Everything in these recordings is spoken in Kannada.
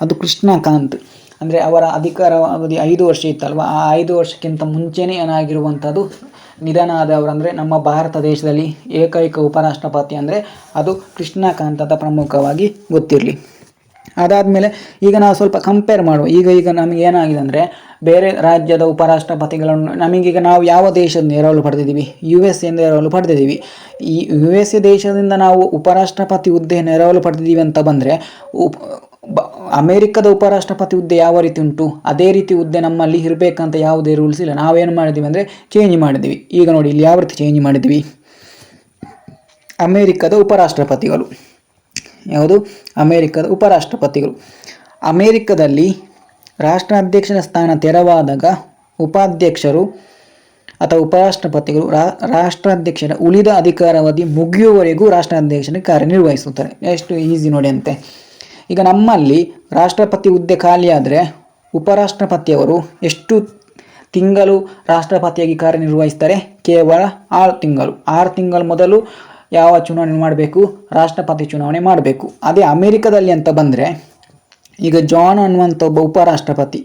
ಅದು ಕೃಷ್ಣಕಾಂತ್ ಅಂದರೆ ಅವರ ಅಧಿಕಾರ ಅವಧಿ ಐದು ವರ್ಷ ಇತ್ತಲ್ವ? ಆ ಐದು ವರ್ಷಕ್ಕಿಂತ ಮುಂಚೆನೇ ಏನಾಗಿರುವಂಥದ್ದು ನಿಧನ ಆದವರು ಅಂದರೆ ನಮ್ಮ ಭಾರತ ದೇಶದಲ್ಲಿ ಏಕೈಕ ಉಪರಾಷ್ಟ್ರಪತಿ ಅಂದರೆ ಅದು ಕೃಷ್ಣಕಾಂತ್ ಅಂತ ಪ್ರಮುಖವಾಗಿ ಗೊತ್ತಿರಲಿ. ಅದಾದಮೇಲೆ ಈಗ ನಾವು ಸ್ವಲ್ಪ ಕಂಪೇರ್ ಮಾಡುವ. ಈಗ ಈಗ ನಮಗೆ ಏನಾಗಿದೆ ಅಂದರೆ ಬೇರೆ ರಾಜ್ಯದ ಉಪರಾಷ್ಟ್ರಪತಿಗಳನ್ನು ನಮಗೀಗ ನಾವು ಯಾವ ದೇಶದ ನೆರವಲು ಪಡೆದಿದ್ದೀವಿ? ಯು ಎಸ್ ಎಂದ ಎರವಲು ಪಡೆದಿದ್ದೀವಿ. ಈ ಯು ಎಸ್ ಎ ದೇಶದಿಂದ ನಾವು ಉಪರಾಷ್ಟ್ರಪತಿ ಹುದ್ದೆ ನೆರವಲು ಪಡೆದಿದ್ದೀವಿ ಅಂತ ಬಂದರೆ ಅಮೇರಿಕದ ಉಪರಾಷ್ಟ್ರಪತಿ ಹುದ್ದೆ ಯಾವ ರೀತಿ ಉಂಟು? ಅದೇ ರೀತಿ ಹುದ್ದೆ ನಮ್ಮಲ್ಲಿ ಇರಬೇಕಂತ ಯಾವುದೇ ರೂಲ್ಸ್ ಇಲ್ಲ. ನಾವೇನು ಮಾಡಿದ್ದೀವಿ ಅಂದರೆ ಚೇಂಜ್ ಮಾಡಿದ್ದೀವಿ ಈಗ ನೋಡಿ ಇಲ್ಲಿ ಯಾವ ರೀತಿ ಚೇಂಜ್ ಮಾಡಿದ್ವಿ? ಅಮೇರಿಕದ ಉಪರಾಷ್ಟ್ರಪತಿಗಳು. ಯಾವುದು? ಅಮೇರಿಕದ ಉಪರಾಷ್ಟ್ರಪತಿಗಳು. ಅಮೇರಿಕದಲ್ಲಿ ರಾಷ್ಟ್ರಾಧ್ಯಕ್ಷನ ಸ್ಥಾನ ತೆರವಾದಾಗ ಉಪಾಧ್ಯಕ್ಷರು ಅಥವಾ ಉಪರಾಷ್ಟ್ರಪತಿಗಳು ರಾ, ರಾಷ್ಟ್ರಾಧ್ಯಕ್ಷರ ಉಳಿದ ಅಧಿಕಾರಾವಧಿ ಮುಗಿಯುವವರೆಗೂ ರಾಷ್ಟ್ರಾಧ್ಯಕ್ಷನ ಕಾರ್ಯನಿರ್ವಹಿಸುತ್ತಾರೆ. ಎಷ್ಟು ಈಸಿ ನೋಡಿ ಅಂತೆ. ಈಗ ನಮ್ಮಲ್ಲಿ ರಾಷ್ಟ್ರಪತಿ ಹುದ್ದೆ ಖಾಲಿಯಾದರೆ ಉಪರಾಷ್ಟ್ರಪತಿಯವರು ಎಷ್ಟು ತಿಂಗಳು ರಾಷ್ಟ್ರಪತಿಯಾಗಿ ಕಾರ್ಯನಿರ್ವಹಿಸ್ತಾರೆ? ಕೇವಲ ಆರು ತಿಂಗಳು. ಆರು ತಿಂಗಳ ಮೊದಲು ಯಾವ ಚುನಾವಣೆ ಮಾಡಬೇಕು? ರಾಷ್ಟ್ರಪತಿ ಚುನಾವಣೆ ಮಾಡಬೇಕು. ಅದೇ ಅಮೇರಿಕದಲ್ಲಿ ಅಂತ ಬಂದರೆ ಈಗ ಜಾನ್ ಅನ್ನುವಂಥ ಒಬ್ಬ ಉಪರಾಷ್ಟ್ರಪತಿ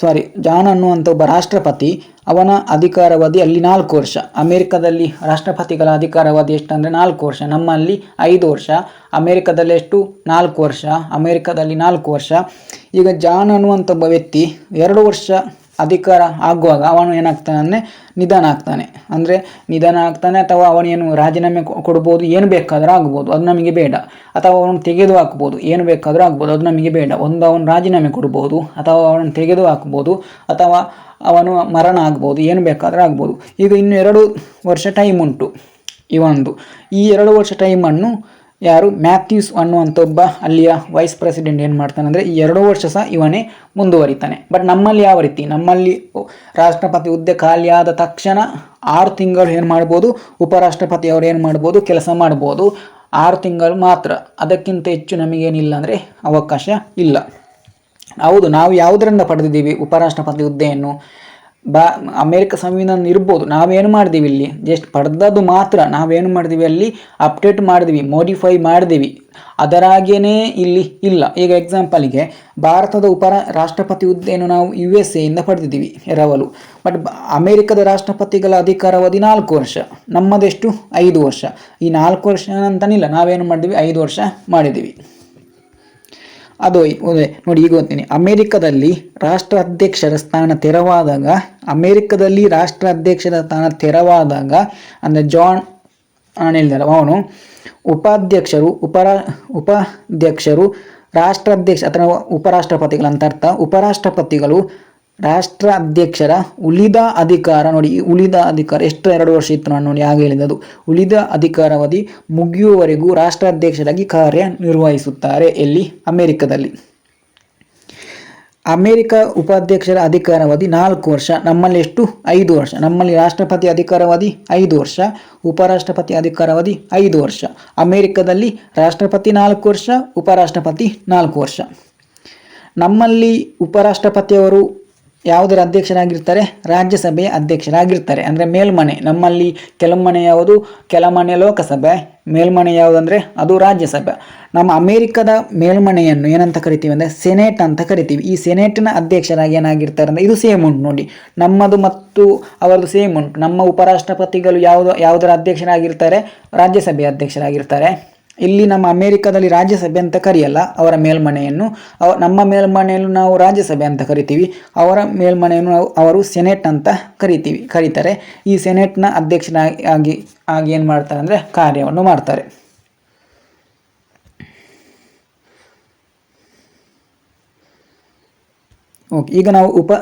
ಸಾರಿ ಜಾನ್ ಅನ್ನುವಂಥ ಒಬ್ಬ ರಾಷ್ಟ್ರಪತಿ, ಅವನ ಅಧಿಕಾರಾವಧಿ ಅಲ್ಲಿ ನಾಲ್ಕು ವರ್ಷ. ಅಮೇರಿಕದಲ್ಲಿ ರಾಷ್ಟ್ರಪತಿಗಳ ಅಧಿಕಾರಾವಧಿ ಎಷ್ಟಂದರೆ ನಾಲ್ಕು ವರ್ಷ. ನಮ್ಮಲ್ಲಿ ಐದು ವರ್ಷ. ಅಮೇರಿಕದಲ್ಲಿ ಎಷ್ಟು? ನಾಲ್ಕು ವರ್ಷ. ಅಮೇರಿಕದಲ್ಲಿ ನಾಲ್ಕು ವರ್ಷ. ಈಗ ಜಾನ್ ಅನ್ನುವಂಥ ಒಬ್ಬ ವ್ಯಕ್ತಿ ಎರಡು ವರ್ಷ ಅಧಿಕಾರ ಆಗುವಾಗ ಅವನು ಏನಾಗ್ತಾನೆ? ನಿಧನ ಆಗ್ತಾನೆ. ಅಂದರೆ ನಿಧನ ಆಗ್ತಾನೆ ಅಥವಾ ಅವನೇನು ರಾಜೀನಾಮೆ ಕೊಡ್ಬೋದು, ಏನು ಬೇಕಾದರೂ ಆಗ್ಬೋದು, ಅದು ನಮಗೆ ಬೇಡ. ಅಥವಾ ಅವನು ತೆಗೆದು ಹಾಕ್ಬೋದು ಏನು ಬೇಕಾದರೂ ಆಗ್ಬೋದು, ಅದು ನಮಗೆ ಬೇಡ. ಒಂದು ಅವನು ರಾಜೀನಾಮೆ ಕೊಡ್ಬೋದು, ಅಥವಾ ಅವನು ತೆಗೆದು ಹಾಕ್ಬೋದು ಅಥವಾ ಅವನು ಮರಣ ಆಗ್ಬೋದು, ಏನು ಬೇಕಾದರೂ ಆಗ್ಬೋದು. ಈಗ ಇನ್ನು ಎರಡು ವರ್ಷ ಟೈಮ್ ಉಂಟು. ಈ ಒಂದು. ಈ ಎರಡು ವರ್ಷ ಟೈಮನ್ನು ಯಾರು? ಮ್ಯಾಥ್ಯೂಸ್ ಅನ್ನುವಂಥ ಒಬ್ಬ ಅಲ್ಲಿಯ ವೈಸ್ ಪ್ರೆಸಿಡೆಂಟ್ ಏನು ಮಾಡ್ತಾನೆ ಅಂದರೆ ಈ ಎರಡು ವರ್ಷ ಸಹ ಇವನೇ ಮುಂದುವರಿತಾನೆ. ಬಟ್ ನಮ್ಮಲ್ಲಿ ಯಾವ ರೀತಿ? ನಮ್ಮಲ್ಲಿ ರಾಷ್ಟ್ರಪತಿ ಹುದ್ದೆ ಖಾಲಿಯಾದ ತಕ್ಷಣ ಆರು ತಿಂಗಳು ಏನು ಮಾಡ್ಬೋದು? ಉಪರಾಷ್ಟ್ರಪತಿ ಅವರು ಏನು ಮಾಡ್ಬೋದು? ಕೆಲಸ ಮಾಡ್ಬೋದು. ಆರು ತಿಂಗಳು ಮಾತ್ರ. ಅದಕ್ಕಿಂತ ಹೆಚ್ಚು ನಮಗೇನಿಲ್ಲ ಅಂದರೆ ಅವಕಾಶ ಇಲ್ಲ. ಹೌದು, ನಾವು ಯಾವುದರಿಂದ ಪಡೆದಿದ್ದೀವಿ? ಉಪರಾಷ್ಟ್ರಪತಿ ಹುದ್ದೆಯನ್ನು. ಬಾ, ಅಮೇರಿಕ ಸಂವಿಧಾನ ಇರ್ಬೋದು. ನಾವೇನು ಮಾಡಿದೀವಿ ಇಲ್ಲಿ? ಜಸ್ಟ್ ಪಡೆದದ್ದು ಮಾತ್ರ. ನಾವೇನು ಮಾಡಿದೀವಿ ಅಲ್ಲಿ? ಅಪ್ಡೇಟ್ ಮಾಡಿದ್ವಿ ಮೋಡಿಫೈ ಮಾಡಿದೀವಿ. ಅದರಾಗೇನೇ ಇಲ್ಲಿ ಇಲ್ಲ. ಈಗ ಎಕ್ಸಾಂಪಲಿಗೆ ಭಾರತದ ಉಪರ ರಾಷ್ಟ್ರಪತಿ ಹುದ್ದೆಯನ್ನು ನಾವು ಯು ಎಸ್ ಎಯಿಂದ ಪಡೆದಿದ್ದೀವಿ, ಎರವಲು. ಬಟ್ ಅಮೇರಿಕದ ರಾಷ್ಟ್ರಪತಿಗಳ ಅಧಿಕಾರಾವಧಿ ನಾಲ್ಕು ವರ್ಷ. ನಮ್ಮದೆಷ್ಟು? ಐದು ವರ್ಷ. ಈ ನಾಲ್ಕು ವರ್ಷ ಅಂತನಿಲ್ಲ ನಾವೇನು ಮಾಡಿದ್ವಿ? ಐದು ವರ್ಷ ಮಾಡಿದ್ದೀವಿ ಅದು ನೋಡಿ ಈಗ ಓದ್ತೀನಿ. ಅಮೆರಿಕದಲ್ಲಿ ರಾಷ್ಟ್ರ ಅಧ್ಯಕ್ಷರ ಸ್ಥಾನ ತೆರವಾದಾಗ, ಅಮೆರಿಕದಲ್ಲಿ ರಾಷ್ಟ್ರ ಅಧ್ಯಕ್ಷರ ಸ್ಥಾನ ತೆರವಾದಾಗ, ಅಂದರೆ ಜಾನ್ ನಾನು ಹೇಳಿದಲ್ಲ ಅವನು ಉಪಾಧ್ಯಕ್ಷರು, ಉಪರಾ, ಉಪಾಧ್ಯಕ್ಷರು, ರಾಷ್ಟ್ರಾಧ್ಯಕ್ಷ, ಅಥವಾ ಉಪರಾಷ್ಟ್ರಪತಿಗಳಂತ ಅರ್ಥ. ಉಪರಾಷ್ಟ್ರಪತಿಗಳು ರಾಷ್ಟ್ರ ಅಧ್ಯಕ್ಷರ ಉಳಿದ ಅಧಿಕಾರ ನೋಡಿ, ಈ ಉಳಿದ ಅಧಿಕಾರ ಎಷ್ಟು ಎರಡು ವರ್ಷ ಇತ್ತು ನಾನು ನೋಡಿ ಆಗ ಹೇಳಿದ್ದು. ಉಳಿದ ಅಧಿಕಾರಾವಧಿ ಮುಗಿಯುವವರೆಗೂ ರಾಷ್ಟ್ರಾಧ್ಯಕ್ಷರಾಗಿ ಕಾರ್ಯನಿರ್ವಹಿಸುತ್ತಾರೆ ಎಲ್ಲಿ? ಅಮೆರಿಕದಲ್ಲಿ. ಅಮೆರಿಕ ಉಪಾಧ್ಯಕ್ಷರ ಅಧಿಕಾರಾವಧಿ ನಾಲ್ಕು ವರ್ಷ, ನಮ್ಮಲ್ಲಿ ಎಷ್ಟು? ಐದು ವರ್ಷ. ನಮ್ಮಲ್ಲಿ ರಾಷ್ಟ್ರಪತಿ ಅಧಿಕಾರಾವಧಿ ಐದು ವರ್ಷ, ಉಪರಾಷ್ಟ್ರಪತಿ ಅಧಿಕಾರಾವಧಿ ಐದು ವರ್ಷ. ಅಮೆರಿಕದಲ್ಲಿ ರಾಷ್ಟ್ರಪತಿ ನಾಲ್ಕು ವರ್ಷ, ಉಪರಾಷ್ಟ್ರಪತಿ ನಾಲ್ಕು ವರ್ಷ. ನಮ್ಮಲ್ಲಿ ಉಪರಾಷ್ಟ್ರಪತಿಯವರು ಯಾವುದರ ಅಧ್ಯಕ್ಷರಾಗಿರ್ತಾರೆ? ರಾಜ್ಯಸಭೆಯ ಅಧ್ಯಕ್ಷರಾಗಿರ್ತಾರೆ. ಅಂದರೆ ಮೇಲ್ಮನೆ. ನಮ್ಮಲ್ಲಿ ಕೆಲಮನೆ ಯಾವುದು? ಕೆಲಮನೆ ಲೋಕಸಭೆ. ಮೇಲ್ಮನೆ ಯಾವುದಂದರೆ? ಅದು ರಾಜ್ಯಸಭೆ. ನಮ್ಮ ಅಮೇರಿಕದ ಮೇಲ್ಮನೆಯನ್ನು ಏನಂತ ಕರಿತೀವಿ ಅಂದರೆ ಸೆನೆಟ್ ಅಂತ ಕರಿತೀವಿ. ಈ ಸೆನೆಟ್ನ ಅಧ್ಯಕ್ಷರಾಗಿ ಏನಾಗಿರ್ತಾರೆ ಅಂದರೆ ಇದು ಸೇಮ್ ಉಂಟು ನೋಡಿ. ನಮ್ಮದು ಮತ್ತು ಅವರದು ಸೇಮ್ ಉಂಟು. ನಮ್ಮ ಉಪರಾಷ್ಟ್ರಪತಿಗಳು ಯಾವುದು, ಯಾವುದರ ಅಧ್ಯಕ್ಷರಾಗಿರ್ತಾರೆ? ರಾಜ್ಯಸಭೆಯ ಅಧ್ಯಕ್ಷರಾಗಿರ್ತಾರೆ. ಇಲ್ಲಿ ನಮ್ಮ ಅಮೇರಿಕಾದಲ್ಲಿ ರಾಜ್ಯಸಭೆ ಅಂತ ಕರೆಯಲ್ಲ, ಅವರ ಮೇಲ್ಮನೆಯನ್ನು. ಅವ, ನಮ್ಮ ಮೇಲ್ಮನೆಯನ್ನು ನಾವು ರಾಜ್ಯಸಭೆ ಅಂತ ಕರಿತೀವಿ, ಅವರ ಮೇಲ್ಮನೆಯನ್ನು ನಾವು ಅವರು ಸೆನೆಟ್ ಅಂತ ಕರಿತೀವಿ, ಕರೀತಾರೆ. ಈ ಸೆನೆಟ್ನ ಅಧ್ಯಕ್ಷನಾಗಿ ಆಗಿ ಆಗಿ ಏನು ಮಾಡ್ತಾರೆ ಅಂದರೆ ಕಾರ್ಯವನ್ನು ಮಾಡ್ತಾರೆ. ಓಕೆ, ಈಗ ನಾವು ಉಪ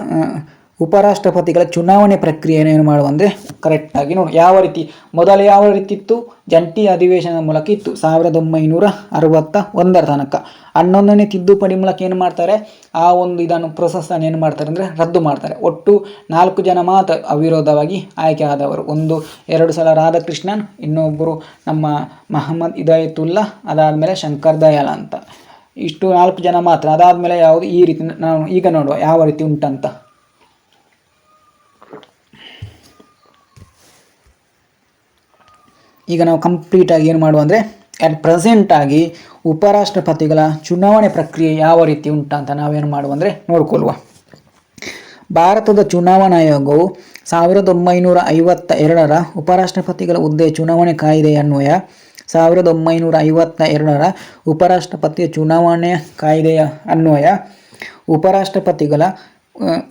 ಉಪರಾಷ್ಟ್ರಪತಿಗಳ ಚುನಾವಣೆ ಪ್ರಕ್ರಿಯೆಯನ್ನು ಏನು ಮಾಡುವ ಅಂದರೆ ಕರೆಕ್ಟಾಗಿ ನೋಡಿ. ಯಾವ ರೀತಿ? ಮೊದಲು ಯಾವ ರೀತಿ ಇತ್ತು ಜಂಟಿ ಅಧಿವೇಶನದ ಮೂಲಕ ಇತ್ತು. ಸಾವಿರದ ಒಂಬೈನೂರ ಅರವತ್ತ ಒಂದರ ತನಕ. ಹನ್ನೊಂದನೇ ತಿದ್ದುಪಡಿ ಮೂಲಕ ಏನು ಮಾಡ್ತಾರೆ? ಆ ಒಂದು ಇದನ್ನು ಪ್ರೊಸೆಸ್ಸನ್ನು ಏನು ಮಾಡ್ತಾರೆ ಅಂದರೆ ರದ್ದು ಮಾಡ್ತಾರೆ. ಒಟ್ಟು ನಾಲ್ಕು ಜನ ಮಾತ್ರ ಅವಿರೋಧವಾಗಿ ಆಯ್ಕೆ ಆದವರು. ಒಂದು, ಎರಡು ಸಲ ರಾಧಾಕೃಷ್ಣನ್, ಇನ್ನೊಬ್ಬರು ನಮ್ಮ ಮಹಮ್ಮದ್ ಇದಾಯತುಲ್ಲಾ ಅದಾದಮೇಲೆ ಶಂಕರ್ ದಯಾಲ ಅಂತ. ಇಷ್ಟು ನಾಲ್ಕು ಜನ ಮಾತ್ರ. ಅದಾದಮೇಲೆ ಯಾವುದು? ಈ ರೀತಿ ನಾವು ಈಗ ನೋಡುವ ಯಾವ ರೀತಿ ಉಂಟಂತ. ಈಗ ನಾವು ಕಂಪ್ಲೀಟಾಗಿ ಏನು ಮಾಡುವ ಅಂದರೆ ಅಟ್ ಪ್ರೆಸೆಂಟ್ ಆಗಿ ಉಪರಾಷ್ಟ್ರಪತಿಗಳ ಚುನಾವಣೆ ಪ್ರಕ್ರಿಯೆ ಯಾವ ರೀತಿ ಉಂಟಂತ ನಾವೇನು ಮಾಡುವ ಅಂದರೆ ನೋಡ್ಕೊಳ್ಳುವ. ಭಾರತದ ಚುನಾವಣಾ ಆಯೋಗವು ಸಾವಿರದ ಒಂಬೈನೂರ ಐವತ್ತ ಎರಡರ ಉಪರಾಷ್ಟ್ರಪತಿಗಳ ಹುದ್ದೆ ಚುನಾವಣೆ ಕಾಯ್ದೆ ಅನ್ವಯ, ಸಾವಿರದ ಒಂಬೈನೂರ ಐವತ್ತ ಎರಡರ ಉಪರಾಷ್ಟ್ರಪತಿಯ ಚುನಾವಣೆ ಕಾಯ್ದೆಯ ಅನ್ವಯ, ಉಪರಾಷ್ಟ್ರಪತಿಗಳ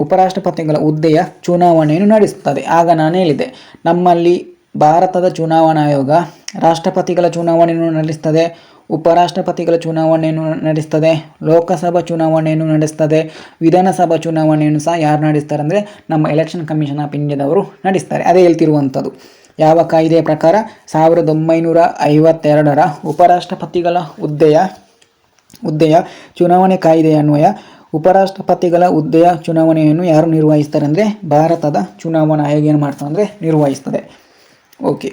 ಉಪರಾಷ್ಟ್ರಪತಿಗಳ ಹುದ್ದೆಯ ಚುನಾವಣೆಯನ್ನು ನಡೆಸುತ್ತದೆ. ಆಗ ನಾನು ಹೇಳಿದೆ ನಮ್ಮಲ್ಲಿ ಭಾರತದ ಚುನಾವಣಾ ಆಯೋಗ ರಾಷ್ಟ್ರಪತಿಗಳ ಚುನಾವಣೆಯನ್ನು ನಡೆಸ್ತದೆ, ಉಪರಾಷ್ಟ್ರಪತಿಗಳ ಚುನಾವಣೆಯನ್ನು ನಡೆಸ್ತದೆ, ಲೋಕಸಭಾ ಚುನಾವಣೆಯನ್ನು ನಡೆಸ್ತದೆ, ವಿಧಾನಸಭಾ ಚುನಾವಣೆಯನ್ನು ಸಹ ಯಾರು ನಡೆಸ್ತಾರೆ ಅಂದರೆ ನಮ್ಮ ಎಲೆಕ್ಷನ್ ಕಮಿಷನ್ ಆಫ್ ಇಂಡಿಯಾದವರು ನಡೆಸ್ತಾರೆ. ಅದೇ ಹೇಳ್ತಿರುವಂಥದ್ದು. ಯಾವ ಕಾಯ್ದೆಯ ಪ್ರಕಾರ ಸಾವಿರದ ಒಂಬೈನೂರ ಐವತ್ತೆರಡರ ಉಪರಾಷ್ಟ್ರಪತಿಗಳ ಹುದ್ದೆಯ ಹುದ್ದೆಯ ಚುನಾವಣೆ ಕಾಯ್ದೆಯ ಅನ್ವಯ, ಉಪರಾಷ್ಟ್ರಪತಿಗಳ ಹುದ್ದೆಯ ಚುನಾವಣೆಯನ್ನು ಯಾರು ನಿರ್ವಹಿಸ್ತಾರೆ ಅಂದರೆ ಭಾರತದ ಚುನಾವಣಾ ಆಯೋಗ ಏನು ಮಾಡ್ತಾರೆ ಅಂದರೆ ನಿರ್ವಹಿಸ್ತದೆ. ಓಕೆ.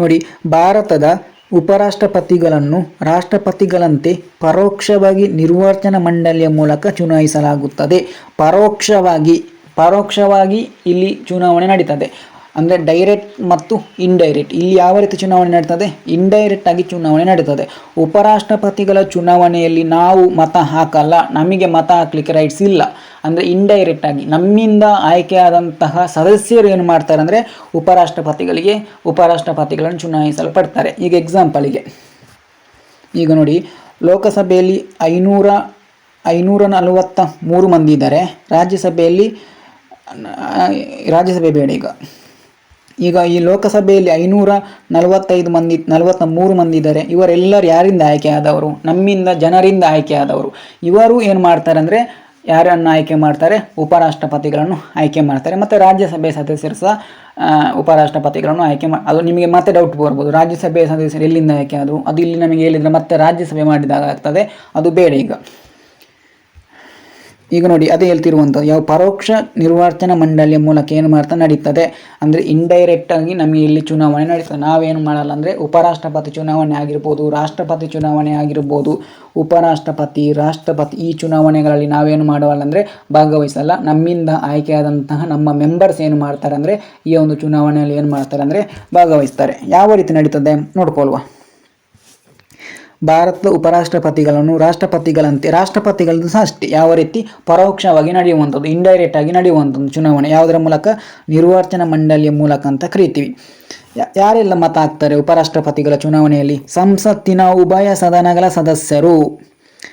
ನೋಡಿ, ಭಾರತದ ಉಪರಾಷ್ಟ್ರಪತಿಗಳನ್ನು ರಾಷ್ಟ್ರಪತಿಗಳಂತೆ ಪರೋಕ್ಷವಾಗಿ ನಿರ್ವಾಚನ ಮಂಡಳಿಯ ಮೂಲಕ ಚುನಾಯಿಸಲಾಗುತ್ತದೆ. ಪರೋಕ್ಷವಾಗಿ ಪರೋಕ್ಷವಾಗಿ ಇಲ್ಲಿ ಚುನಾವಣೆ ನಡೀತದೆ. ಅಂದರೆ ಡೈರೆಕ್ಟ್ ಮತ್ತು ಇಂಡೈರೆಕ್ಟ್ ಇಲ್ಲಿ ಯಾವ ರೀತಿ ಚುನಾವಣೆ ನಡೀತದೆ? ಇಂಡೈರೆಕ್ಟ್ ಆಗಿ ಚುನಾವಣೆ ನಡೀತದೆ. ಉಪರಾಷ್ಟ್ರಪತಿಗಳ ಚುನಾವಣೆಯಲ್ಲಿ ನಾವು ಮತ ಹಾಕಲ್ಲ, ನಮಗೆ ಮತ ಹಾಕಲಿಕ್ಕೆ ರೈಟ್ಸ್ ಇಲ್ಲ. ಅಂದರೆ ಇಂಡೈರೆಕ್ಟ್ ಆಗಿ. ನಮ್ಮಿಂದ ಆಯ್ಕೆಯಾದಂತಹ ಸದಸ್ಯರು ಏನು ಮಾಡ್ತಾರೆ ಅಂದರೆ ಉಪರಾಷ್ಟ್ರಪತಿಗಳಿಗೆ ಉಪರಾಷ್ಟ್ರಪತಿಗಳನ್ನು ಚುನಾಯಿಸಲ್ಪಡ್ತಾರೆ. ಈಗ ಎಕ್ಸಾಂಪಲಿಗೆ ಈಗ ನೋಡಿ, ಲೋಕಸಭೆಯಲ್ಲಿ ಐನೂರ ಐನೂರ ನಲವತ್ತ ಮೂರು ಮಂದಿ ಇದ್ದಾರೆ. ರಾಜ್ಯಸಭೆಯಲ್ಲಿ, ರಾಜ್ಯಸಭೆ ಬೇಡ ಈಗ. ಈಗ ಈ ಲೋಕಸಭೆಯಲ್ಲಿ ಐನೂರ ನಲವತ್ತೈದು ಮಂದಿ, ನಲವತ್ತ ಮೂರು ಮಂದಿ ಇದ್ದಾರೆ. ಇವರೆಲ್ಲರೂ ಯಾರಿಂದ ಆಯ್ಕೆಯಾದವರು ನಮ್ಮಿಂದ ಜನರಿಂದ ಆಯ್ಕೆಯಾದವರು ಇವರು ಏನು ಮಾಡ್ತಾರೆ ಅಂದರೆ ಯಾರನ್ನು ಆಯ್ಕೆ ಮಾಡ್ತಾರೆ? ಉಪರಾಷ್ಟ್ರಪತಿಗಳನ್ನು ಆಯ್ಕೆ ಮಾಡ್ತಾರೆ. ಮತ್ತು ರಾಜ್ಯಸಭೆ ಸದಸ್ಯರು ಸಹ ಉಪರಾಷ್ಟ್ರಪತಿಗಳನ್ನು ಆಯ್ಕೆ ಮಾ, ಅದು ನಿಮಗೆ ಮತ್ತೆ ಡೌಟ್ ಬರ್ಬೋದು. ರಾಜ್ಯಸಭೆ ಸದಸ್ಯರು ಎಲ್ಲಿಂದ ಆಯ್ಕೆ ಆದರು? ಅದು ಇಲ್ಲಿ ನಮಗೆ ಹೇಳಿದರೆ ಮತ್ತೆ ರಾಜ್ಯಸಭೆ ಮಾಡಿದಾಗ ಆಗ್ತದೆ. ಅದು ಬೇಡ ಈಗ. ಈಗ ನೋಡಿ, ಅದೇ ಹೇಳ್ತಿರುವಂಥ ಯಾವ ಪರೋಕ್ಷ ನಿರ್ವಾಚನ ಮಂಡಳಿಯ ಮೂಲಕ ಏನು ಮಾಡ್ತಾ ನಡೀತದೆ? ಅಂದರೆ ಇಂಡೈರೆಕ್ಟ್ ಆಗಿ ನಮಗೆ ಇಲ್ಲಿ ಚುನಾವಣೆ ನಡೀತದೆ. ನಾವೇನು ಮಾಡಲ್ಲ ಅಂದರೆ ಉಪರಾಷ್ಟ್ರಪತಿ ಚುನಾವಣೆ ಆಗಿರ್ಬೋದು, ರಾಷ್ಟ್ರಪತಿ ಚುನಾವಣೆ ಆಗಿರ್ಬೋದು, ಉಪರಾಷ್ಟ್ರಪತಿ, ರಾಷ್ಟ್ರಪತಿ ಈ ಚುನಾವಣೆಗಳಲ್ಲಿ ನಾವೇನು ಮಾಡೋಲ್ಲ ಅಂದರೆ ಭಾಗವಹಿಸಲ್ಲ. ನಮ್ಮಿಂದ ಆಯ್ಕೆಯಾದಂತಹ ನಮ್ಮ ಮೆಂಬರ್ಸ್ ಏನು ಮಾಡ್ತಾರೆ ಅಂದರೆ ಈ ಒಂದು ಚುನಾವಣೆಯಲ್ಲಿ ಏನು ಮಾಡ್ತಾರೆ ಅಂದರೆ ಭಾಗವಹಿಸ್ತಾರೆ. ಯಾವ ರೀತಿ ನಡೀತದೆ ನೋಡ್ಕೊಳ್ವಾ. ಭಾರತದ ಉಪರಾಷ್ಟ್ರಪತಿಗಳನ್ನು ರಾಷ್ಟ್ರಪತಿಗಳಂತೆ ರಾಷ್ಟ್ರಪತಿಗಳದ್ದು ಸಹ ಅಷ್ಟೇ. ಯಾವ ರೀತಿ? ಪರೋಕ್ಷವಾಗಿ ನಡೆಯುವಂಥದ್ದು ಇಂಡೈರೆಕ್ಟ್ ಆಗಿ ನಡೆಯುವಂಥದ್ದು ಚುನಾವಣೆ. ಯಾವುದರ ಮೂಲಕ? ನಿರ್ವಾಚನ ಮಂಡಳಿಯ ಮೂಲಕ ಅಂತ ಕರಿತೀವಿ. ಯಾರೆಲ್ಲ ಮತ ಹಾಕ್ತಾರೆ ಉಪರಾಷ್ಟ್ರಪತಿಗಳ ಚುನಾವಣೆಯಲ್ಲಿ? ಸಂಸತ್ತಿನ ಉಭಯ ಸದನಗಳ ಸದಸ್ಯರು.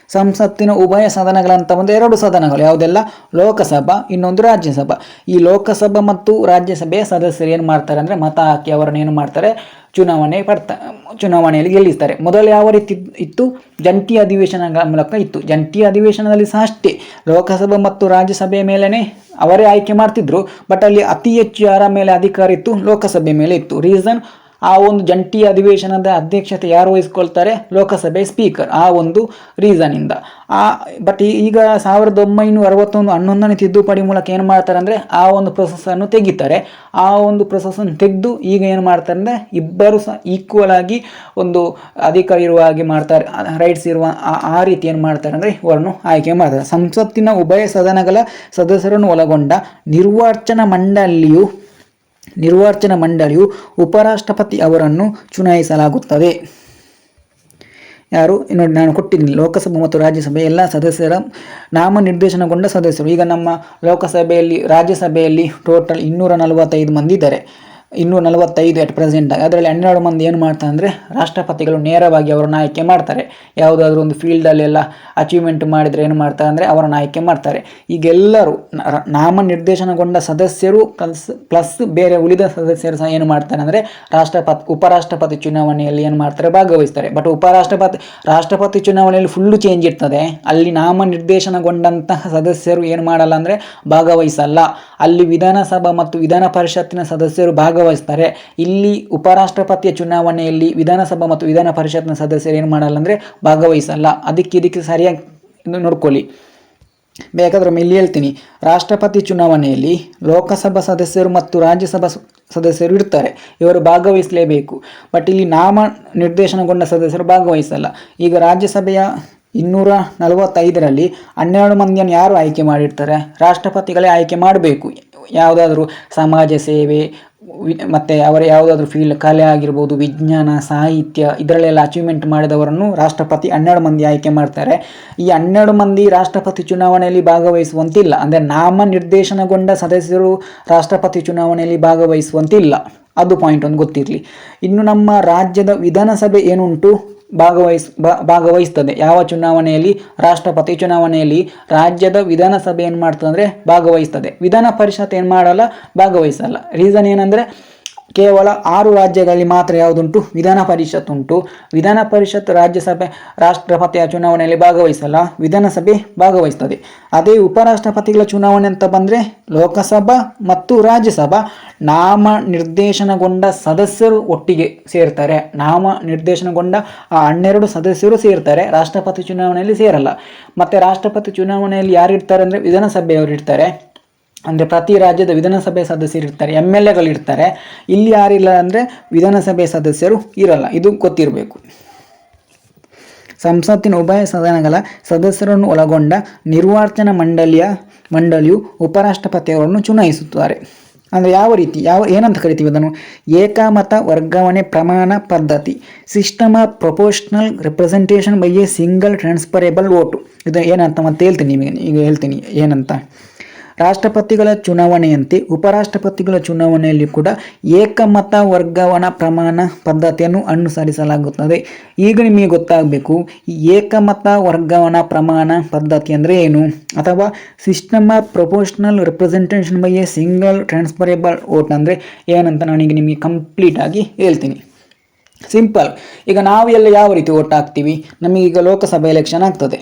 ಸಂಸತ್ತಿನ ಉಭಯ ಸದನಗಳಂತ ಒಂದು ಎರಡು ಸದನಗಳು, ಯಾವುದೆಲ್ಲ? ಲೋಕಸಭಾ, ಇನ್ನೊಂದು ರಾಜ್ಯಸಭಾ. ಈ ಲೋಕಸಭಾ ಮತ್ತು ರಾಜ್ಯಸಭೆಯ ಸದಸ್ಯರು ಏನು ಮಾಡ್ತಾರೆ ಅಂದರೆ ಮತ ಹಾಕಿ ಅವರನ್ನು ಏನು ಮಾಡ್ತಾರೆ? ಚುನಾವಣೆ ಪಡ್ತಾ, ಚುನಾವಣೆಯಲ್ಲಿ ಗೆಲ್ಲಿಸ್ತಾರೆ. ಮೊದಲು ಯಾವ ರೀತಿ ಇತ್ತು? ಜಂಟಿ ಅಧಿವೇಶನಗಳ ಮೂಲಕ ಇತ್ತು. ಜಂಟಿ ಅಧಿವೇಶನದಲ್ಲಿ ಸಹ ಅಷ್ಟೇ. ಲೋಕಸಭೆ ಮತ್ತು ರಾಜ್ಯಸಭೆಯ ಮೇಲೇ ಅವರೇ ಆಯ್ಕೆ ಮಾಡ್ತಿದ್ರು. ಬಟ್ ಅಲ್ಲಿ ಅತಿ ಹೆಚ್ಚು ಯಾರ ಮೇಲೆ ಅಧಿಕಾರ ಇತ್ತು? ಲೋಕಸಭೆ ಮೇಲೆ ಇತ್ತು. ರೀಸನ್ ಆ ಒಂದು ಜಂಟಿ ಅಧಿವೇಶನದ ಅಧ್ಯಕ್ಷತೆ ಯಾರು ವಹಿಸ್ಕೊಳ್ತಾರೆ ಲೋಕಸಭೆ ಸ್ಪೀಕರ್ ಆ ಒಂದು ರೀಸನಿಂದ ಆ ಬಟ್ ಈಗ ಸಾವಿರದ ಒಂಬೈನೂರ ಅರವತ್ತೊಂದು ಹನ್ನೊಂದನೇ ತಿದ್ದುಪಡಿ ಮೂಲಕ ಏನು ಮಾಡ್ತಾರೆ ಅಂದರೆ ಆ ಒಂದು ಪ್ರೊಸೆಸನ್ನು ತೆಗಿತಾರೆ. ಆ ಒಂದು ಪ್ರೊಸೆಸನ್ನು ತೆಗೆದು ಈಗ ಏನು ಮಾಡ್ತಾರೆ ಅಂದರೆ ಇಬ್ಬರು ಸಹ ಈಕ್ವಲ್ ಆಗಿ ಒಂದು ಅಧಿಕಾರ ಇರುವ ಹಾಗೆ ಮಾಡ್ತಾರೆ. ರೈಟ್ಸ್ ಇರುವ ಆ- ರೀತಿ ಏನು ಮಾಡ್ತಾರೆ ಅಂದರೆ ಇವರನ್ನು ಆಯ್ಕೆ ಮಾಡ್ತಾರೆ. ಸಂಸತ್ತಿನ ಉಭಯ ಸದನಗಳ ಸದಸ್ಯರನ್ನು ಒಳಗೊಂಡ ನಿರ್ವಾಚನ ಮಂಡಳಿಯು ನಿರ್ವಾಚನ ಮಂಡಳಿಯು ಉಪರಾಷ್ಟ್ರಪತಿ ಅವರನ್ನು ಚುನಾಯಿಸಲಾಗುತ್ತದೆ. ಯಾರು? ನೋಡಿ, ನಾನು ಕೊಟ್ಟಿದ್ದೀನಿ. ಲೋಕಸಭೆ ಮತ್ತು ರಾಜ್ಯಸಭೆ ಎಲ್ಲ ಸದಸ್ಯರ ನಾಮನಿರ್ದೇಶನಗೊಂಡ ಸದಸ್ಯರು. ಈಗ ನಮ್ಮ ಲೋಕಸಭೆಯಲ್ಲಿ, ರಾಜ್ಯಸಭೆಯಲ್ಲಿ ಟೋಟಲ್ ಇನ್ನೂರ ನಲವತ್ತೈದು ಮಂದಿ ಇದ್ದಾರೆ. ಇನ್ನೂರ ನಲವತ್ತೈದು ಎಟ್ ಪ್ರೆಸೆಂಟ್ ಅದರಲ್ಲಿ ಹನ್ನೆರಡು ಮಂದಿ ಏನು ಮಾಡ್ತಾರೆ ಅಂದರೆ ರಾಷ್ಟ್ರಪತಿಗಳು ನೇರವಾಗಿ ಅವರನ್ನು ಆಯ್ಕೆ ಮಾಡ್ತಾರೆ. ಯಾವುದಾದ್ರೂ ಒಂದು ಫೀಲ್ಡಲ್ಲೆಲ್ಲ ಅಚೀವ್ಮೆಂಟ್ ಮಾಡಿದರೆ ಏನು ಮಾಡ್ತಾರೆ ಅಂದರೆ ಅವರನ್ನು ಆಯ್ಕೆ ಮಾಡ್ತಾರೆ. ಈಗೆಲ್ಲರೂ ನಾಮ ನಿರ್ದೇಶನಗೊಂಡ ಸದಸ್ಯರು ಪ್ಲಸ್ ಪ್ಲಸ್ ಬೇರೆ ಉಳಿದ ಸದಸ್ಯರು ಸಹ ಏನು ಮಾಡ್ತಾರೆ ಅಂದರೆ ರಾಷ್ಟ್ರಪತಿ, ಉಪರಾಷ್ಟ್ರಪತಿ ಚುನಾವಣೆಯಲ್ಲಿ ಏನು ಮಾಡ್ತಾರೆ ಭಾಗವಹಿಸ್ತಾರೆ. ಬಟ್ ಉಪರಾಷ್ಟ್ರಪತಿ, ರಾಷ್ಟ್ರಪತಿ ಚುನಾವಣೆಯಲ್ಲಿ ಫುಲ್ಲು ಚೇಂಜ್ ಇರ್ತದೆ. ಅಲ್ಲಿ ನಾಮ ನಿರ್ದೇಶನಗೊಂಡಂತಹ ಸದಸ್ಯರು ಏನು ಮಾಡಲ್ಲ ಅಂದರೆ ಭಾಗವಹಿಸಲ್ಲ. ಅಲ್ಲಿ ವಿಧಾನಸಭಾ ಮತ್ತು ವಿಧಾನ ಪರಿಷತ್ತಿನ ಸದಸ್ಯರು ಭಾಗವಹಿಸ್ತಾರೆ. ಇಲ್ಲಿ ಉಪರಾಷ್ಟ್ರಪತಿಯ ಚುನಾವಣೆಯಲ್ಲಿ ವಿಧಾನಸಭಾ ಮತ್ತು ವಿಧಾನ ಪರಿಷತ್ನ ಸದಸ್ಯರು ಏನು ಮಾಡಲ್ಲ ಅಂದರೆ ಭಾಗವಹಿಸಲ್ಲ. ಅದಕ್ಕೆ ಇದಕ್ಕೆ ಸರಿಯಾಗಿ ನೋಡ್ಕೊಳ್ಳಿ. ಬೇಕಾದ್ರೆ ಮೇಲೆ ಹೇಳ್ತೀನಿ. ರಾಷ್ಟ್ರಪತಿ ಚುನಾವಣೆಯಲ್ಲಿ ಲೋಕಸಭಾ ಸದಸ್ಯರು ಮತ್ತು ರಾಜ್ಯಸಭಾ ಸದಸ್ಯರು ಇರ್ತಾರೆ. ಇವರು ಭಾಗವಹಿಸಲೇಬೇಕು. ಬಟ್ ಇಲ್ಲಿ ನಾಮ ನಿರ್ದೇಶನಗೊಂಡ ಸದಸ್ಯರು ಭಾಗವಹಿಸಲ್ಲ. ಈಗ ರಾಜ್ಯಸಭೆಯ ಇನ್ನೂರ ನಲವತ್ತೈದರಲ್ಲಿ ಹನ್ನೆರಡು ಮಂದಿಯನ್ನು ಯಾರು ಆಯ್ಕೆ ಮಾಡಿರ್ತಾರೆ? ರಾಷ್ಟ್ರಪತಿಗಳೇ ಆಯ್ಕೆ ಮಾಡಬೇಕು. ಯಾವುದಾದ್ರೂ ಸಮಾಜ ಸೇವೆ ಮತ್ತೆ ಅವರ ಯಾವುದಾದ್ರೂ ಫೀಲ್ಡ್ ಕಲೆ ಆಗಿರ್ಬೋದು, ವಿಜ್ಞಾನ, ಸಾಹಿತ್ಯ, ಇದರಲ್ಲೆಲ್ಲ ಅಚೀವ್ಮೆಂಟ್ ಮಾಡಿದವರನ್ನು ರಾಷ್ಟ್ರಪತಿ ಹನ್ನೆರಡು ಮಂದಿ ಆಯ್ಕೆ ಮಾಡ್ತಾರೆ. ಈ ಹನ್ನೆರಡು ಮಂದಿ ರಾಷ್ಟ್ರಪತಿ ಚುನಾವಣೆಯಲ್ಲಿ ಭಾಗವಹಿಸುವಂತಿಲ್ಲ. ಅಂದರೆ ನಾಮ ನಿರ್ದೇಶನಗೊಂಡ ಸದಸ್ಯರು ರಾಷ್ಟ್ರಪತಿ ಚುನಾವಣೆಯಲ್ಲಿ ಭಾಗವಹಿಸುವಂತಿಲ್ಲ. ಅದು ಪಾಯಿಂಟ್ ಒಂದು ಗೊತ್ತಿರಲಿ. ಇನ್ನು ನಮ್ಮ ರಾಜ್ಯದ ವಿಧಾನಸಭೆ ಏನುಂಟು? ಭಾಗವಹಿಸ್ ಭಾಗವಹಿಸ್ತದೆ. ಯಾವ ಚುನಾವಣೆಯಲ್ಲಿ, ರಾಷ್ಟ್ರಪತಿ ಚುನಾವಣೆಯಲ್ಲಿ ರಾಜ್ಯದ ವಿಧಾನಸಭೆ ಏನು ಮಾಡ್ತದೆ ಅಂದರೆ ಭಾಗವಹಿಸ್ತದೆ. ವಿಧಾನ ಪರಿಷತ್ ಏನು ಮಾಡಲ್ಲ ಭಾಗವಹಿಸಲ್ಲ. ರೀಸನ್ ಏನಂದರೆ ಕೇವಲ ಆರು ರಾಜ್ಯಗಳಲ್ಲಿ ಮಾತ್ರ ಯಾವುದುಂಟು? ವಿಧಾನ ಪರಿಷತ್ ಉಂಟು. ವಿಧಾನ ಪರಿಷತ್ ರಾಜ್ಯಸಭೆ ರಾಷ್ಟ್ರಪತಿಯ ಚುನಾವಣೆಯಲ್ಲಿ ಭಾಗವಹಿಸಲ್ಲ. ವಿಧಾನಸಭೆ ಭಾಗವಹಿಸ್ತದೆ. ಅದೇ ಉಪರಾಷ್ಟ್ರಪತಿಗಳ ಚುನಾವಣೆ ಅಂತ ಬಂದರೆ ಲೋಕಸಭಾ ಮತ್ತು ರಾಜ್ಯಸಭಾ ನಾಮ ನಿರ್ದೇಶನಗೊಂಡ ಸದಸ್ಯರು ಒಟ್ಟಿಗೆ ಸೇರ್ತಾರೆ. ನಾಮ ನಿರ್ದೇಶನಗೊಂಡ ಆ ಹನ್ನೆರಡು ಸದಸ್ಯರು ಸೇರ್ತಾರೆ. ರಾಷ್ಟ್ರಪತಿ ಚುನಾವಣೆಯಲ್ಲಿ ಸೇರಲ್ಲ. ಮತ್ತು ರಾಷ್ಟ್ರಪತಿ ಚುನಾವಣೆಯಲ್ಲಿ ಯಾರು ಇರ್ತಾರೆ ಅಂದರೆ ವಿಧಾನಸಭೆಯವರು ಇರ್ತಾರೆ. ಅಂದರೆ ಪ್ರತಿ ರಾಜ್ಯದ ವಿಧಾನಸಭೆ ಸದಸ್ಯರು ಇರ್ತಾರೆ ಎಂ ಎಲ್ ಎಗಳು ಇರ್ತಾರೆ. ಇಲ್ಲಿ ಯಾರಿಲ್ಲ ಅಂದರೆ ವಿಧಾನಸಭೆ ಸದಸ್ಯರು ಇರಲ್ಲ, ಇದು ಗೊತ್ತಿರಬೇಕು. ಸಂಸತ್ತಿನ ಉಭಯ ಸದನಗಳ ಸದಸ್ಯರನ್ನು ಒಳಗೊಂಡ ನಿರ್ವಾಚನ ಮಂಡಳಿಯ ಮಂಡಳಿಯು ಉಪರಾಷ್ಟ್ರಪತಿಯವರನ್ನು ಚುನಾಯಿಸುತ್ತಾರೆ. ಅಂದರೆ ಯಾವ ರೀತಿ, ಯಾವ, ಏನಂತ ಕರಿತೀವಿ ಅದನ್ನು? ಏಕಮತ ವರ್ಗಾವಣೆ ಪ್ರಮಾಣ ಪದ್ಧತಿ system of proportional representation by a single transferable vote ಇದು ಏನಂತ ಮತ್ತೆ ಹೇಳ್ತೀನಿ ನಿಮಗೆ, ಈಗ ಹೇಳ್ತೀನಿ ಏನಂತ. ರಾಷ್ಟ್ರಪತಿಗಳ ಚುನಾವಣೆಯಂತೆ ಉಪರಾಷ್ಟ್ರಪತಿಗಳ ಚುನಾವಣೆಯಲ್ಲಿ ಕೂಡ ಏಕಮತ ವರ್ಗಾವಣಾ ಪ್ರಮಾಣ ಪದ್ಧತಿಯನ್ನು ಅನುಸರಿಸಲಾಗುತ್ತದೆ. ಈಗ ನಿಮಗೆ ಗೊತ್ತಾಗಬೇಕು, ಈ ಏಕಮತ ವರ್ಗಾವಣಾ ಪ್ರಮಾಣ ಪದ್ಧತಿ ಅಂದರೆ ಏನು? ಅಥವಾ system of proportional representation by a single transferable vote ಅಂದರೆ ಏನಂತ ನಾನೀಗ ನಿಮಗೆ ಕಂಪ್ಲೀಟ್ ಆಗಿ ಹೇಳ್ತೀನಿ. ಸಿಂಪಲ್, ಈಗ ನಾವು ಎಲ್ಲ ಯಾವ ರೀತಿ ವೋಟ್ ಹಾಕ್ತೀವಿ? ನಮಗೀಗ ಲೋಕಸಭಾ ಎಲೆಕ್ಷನ್ ಆಗ್ತದೆ.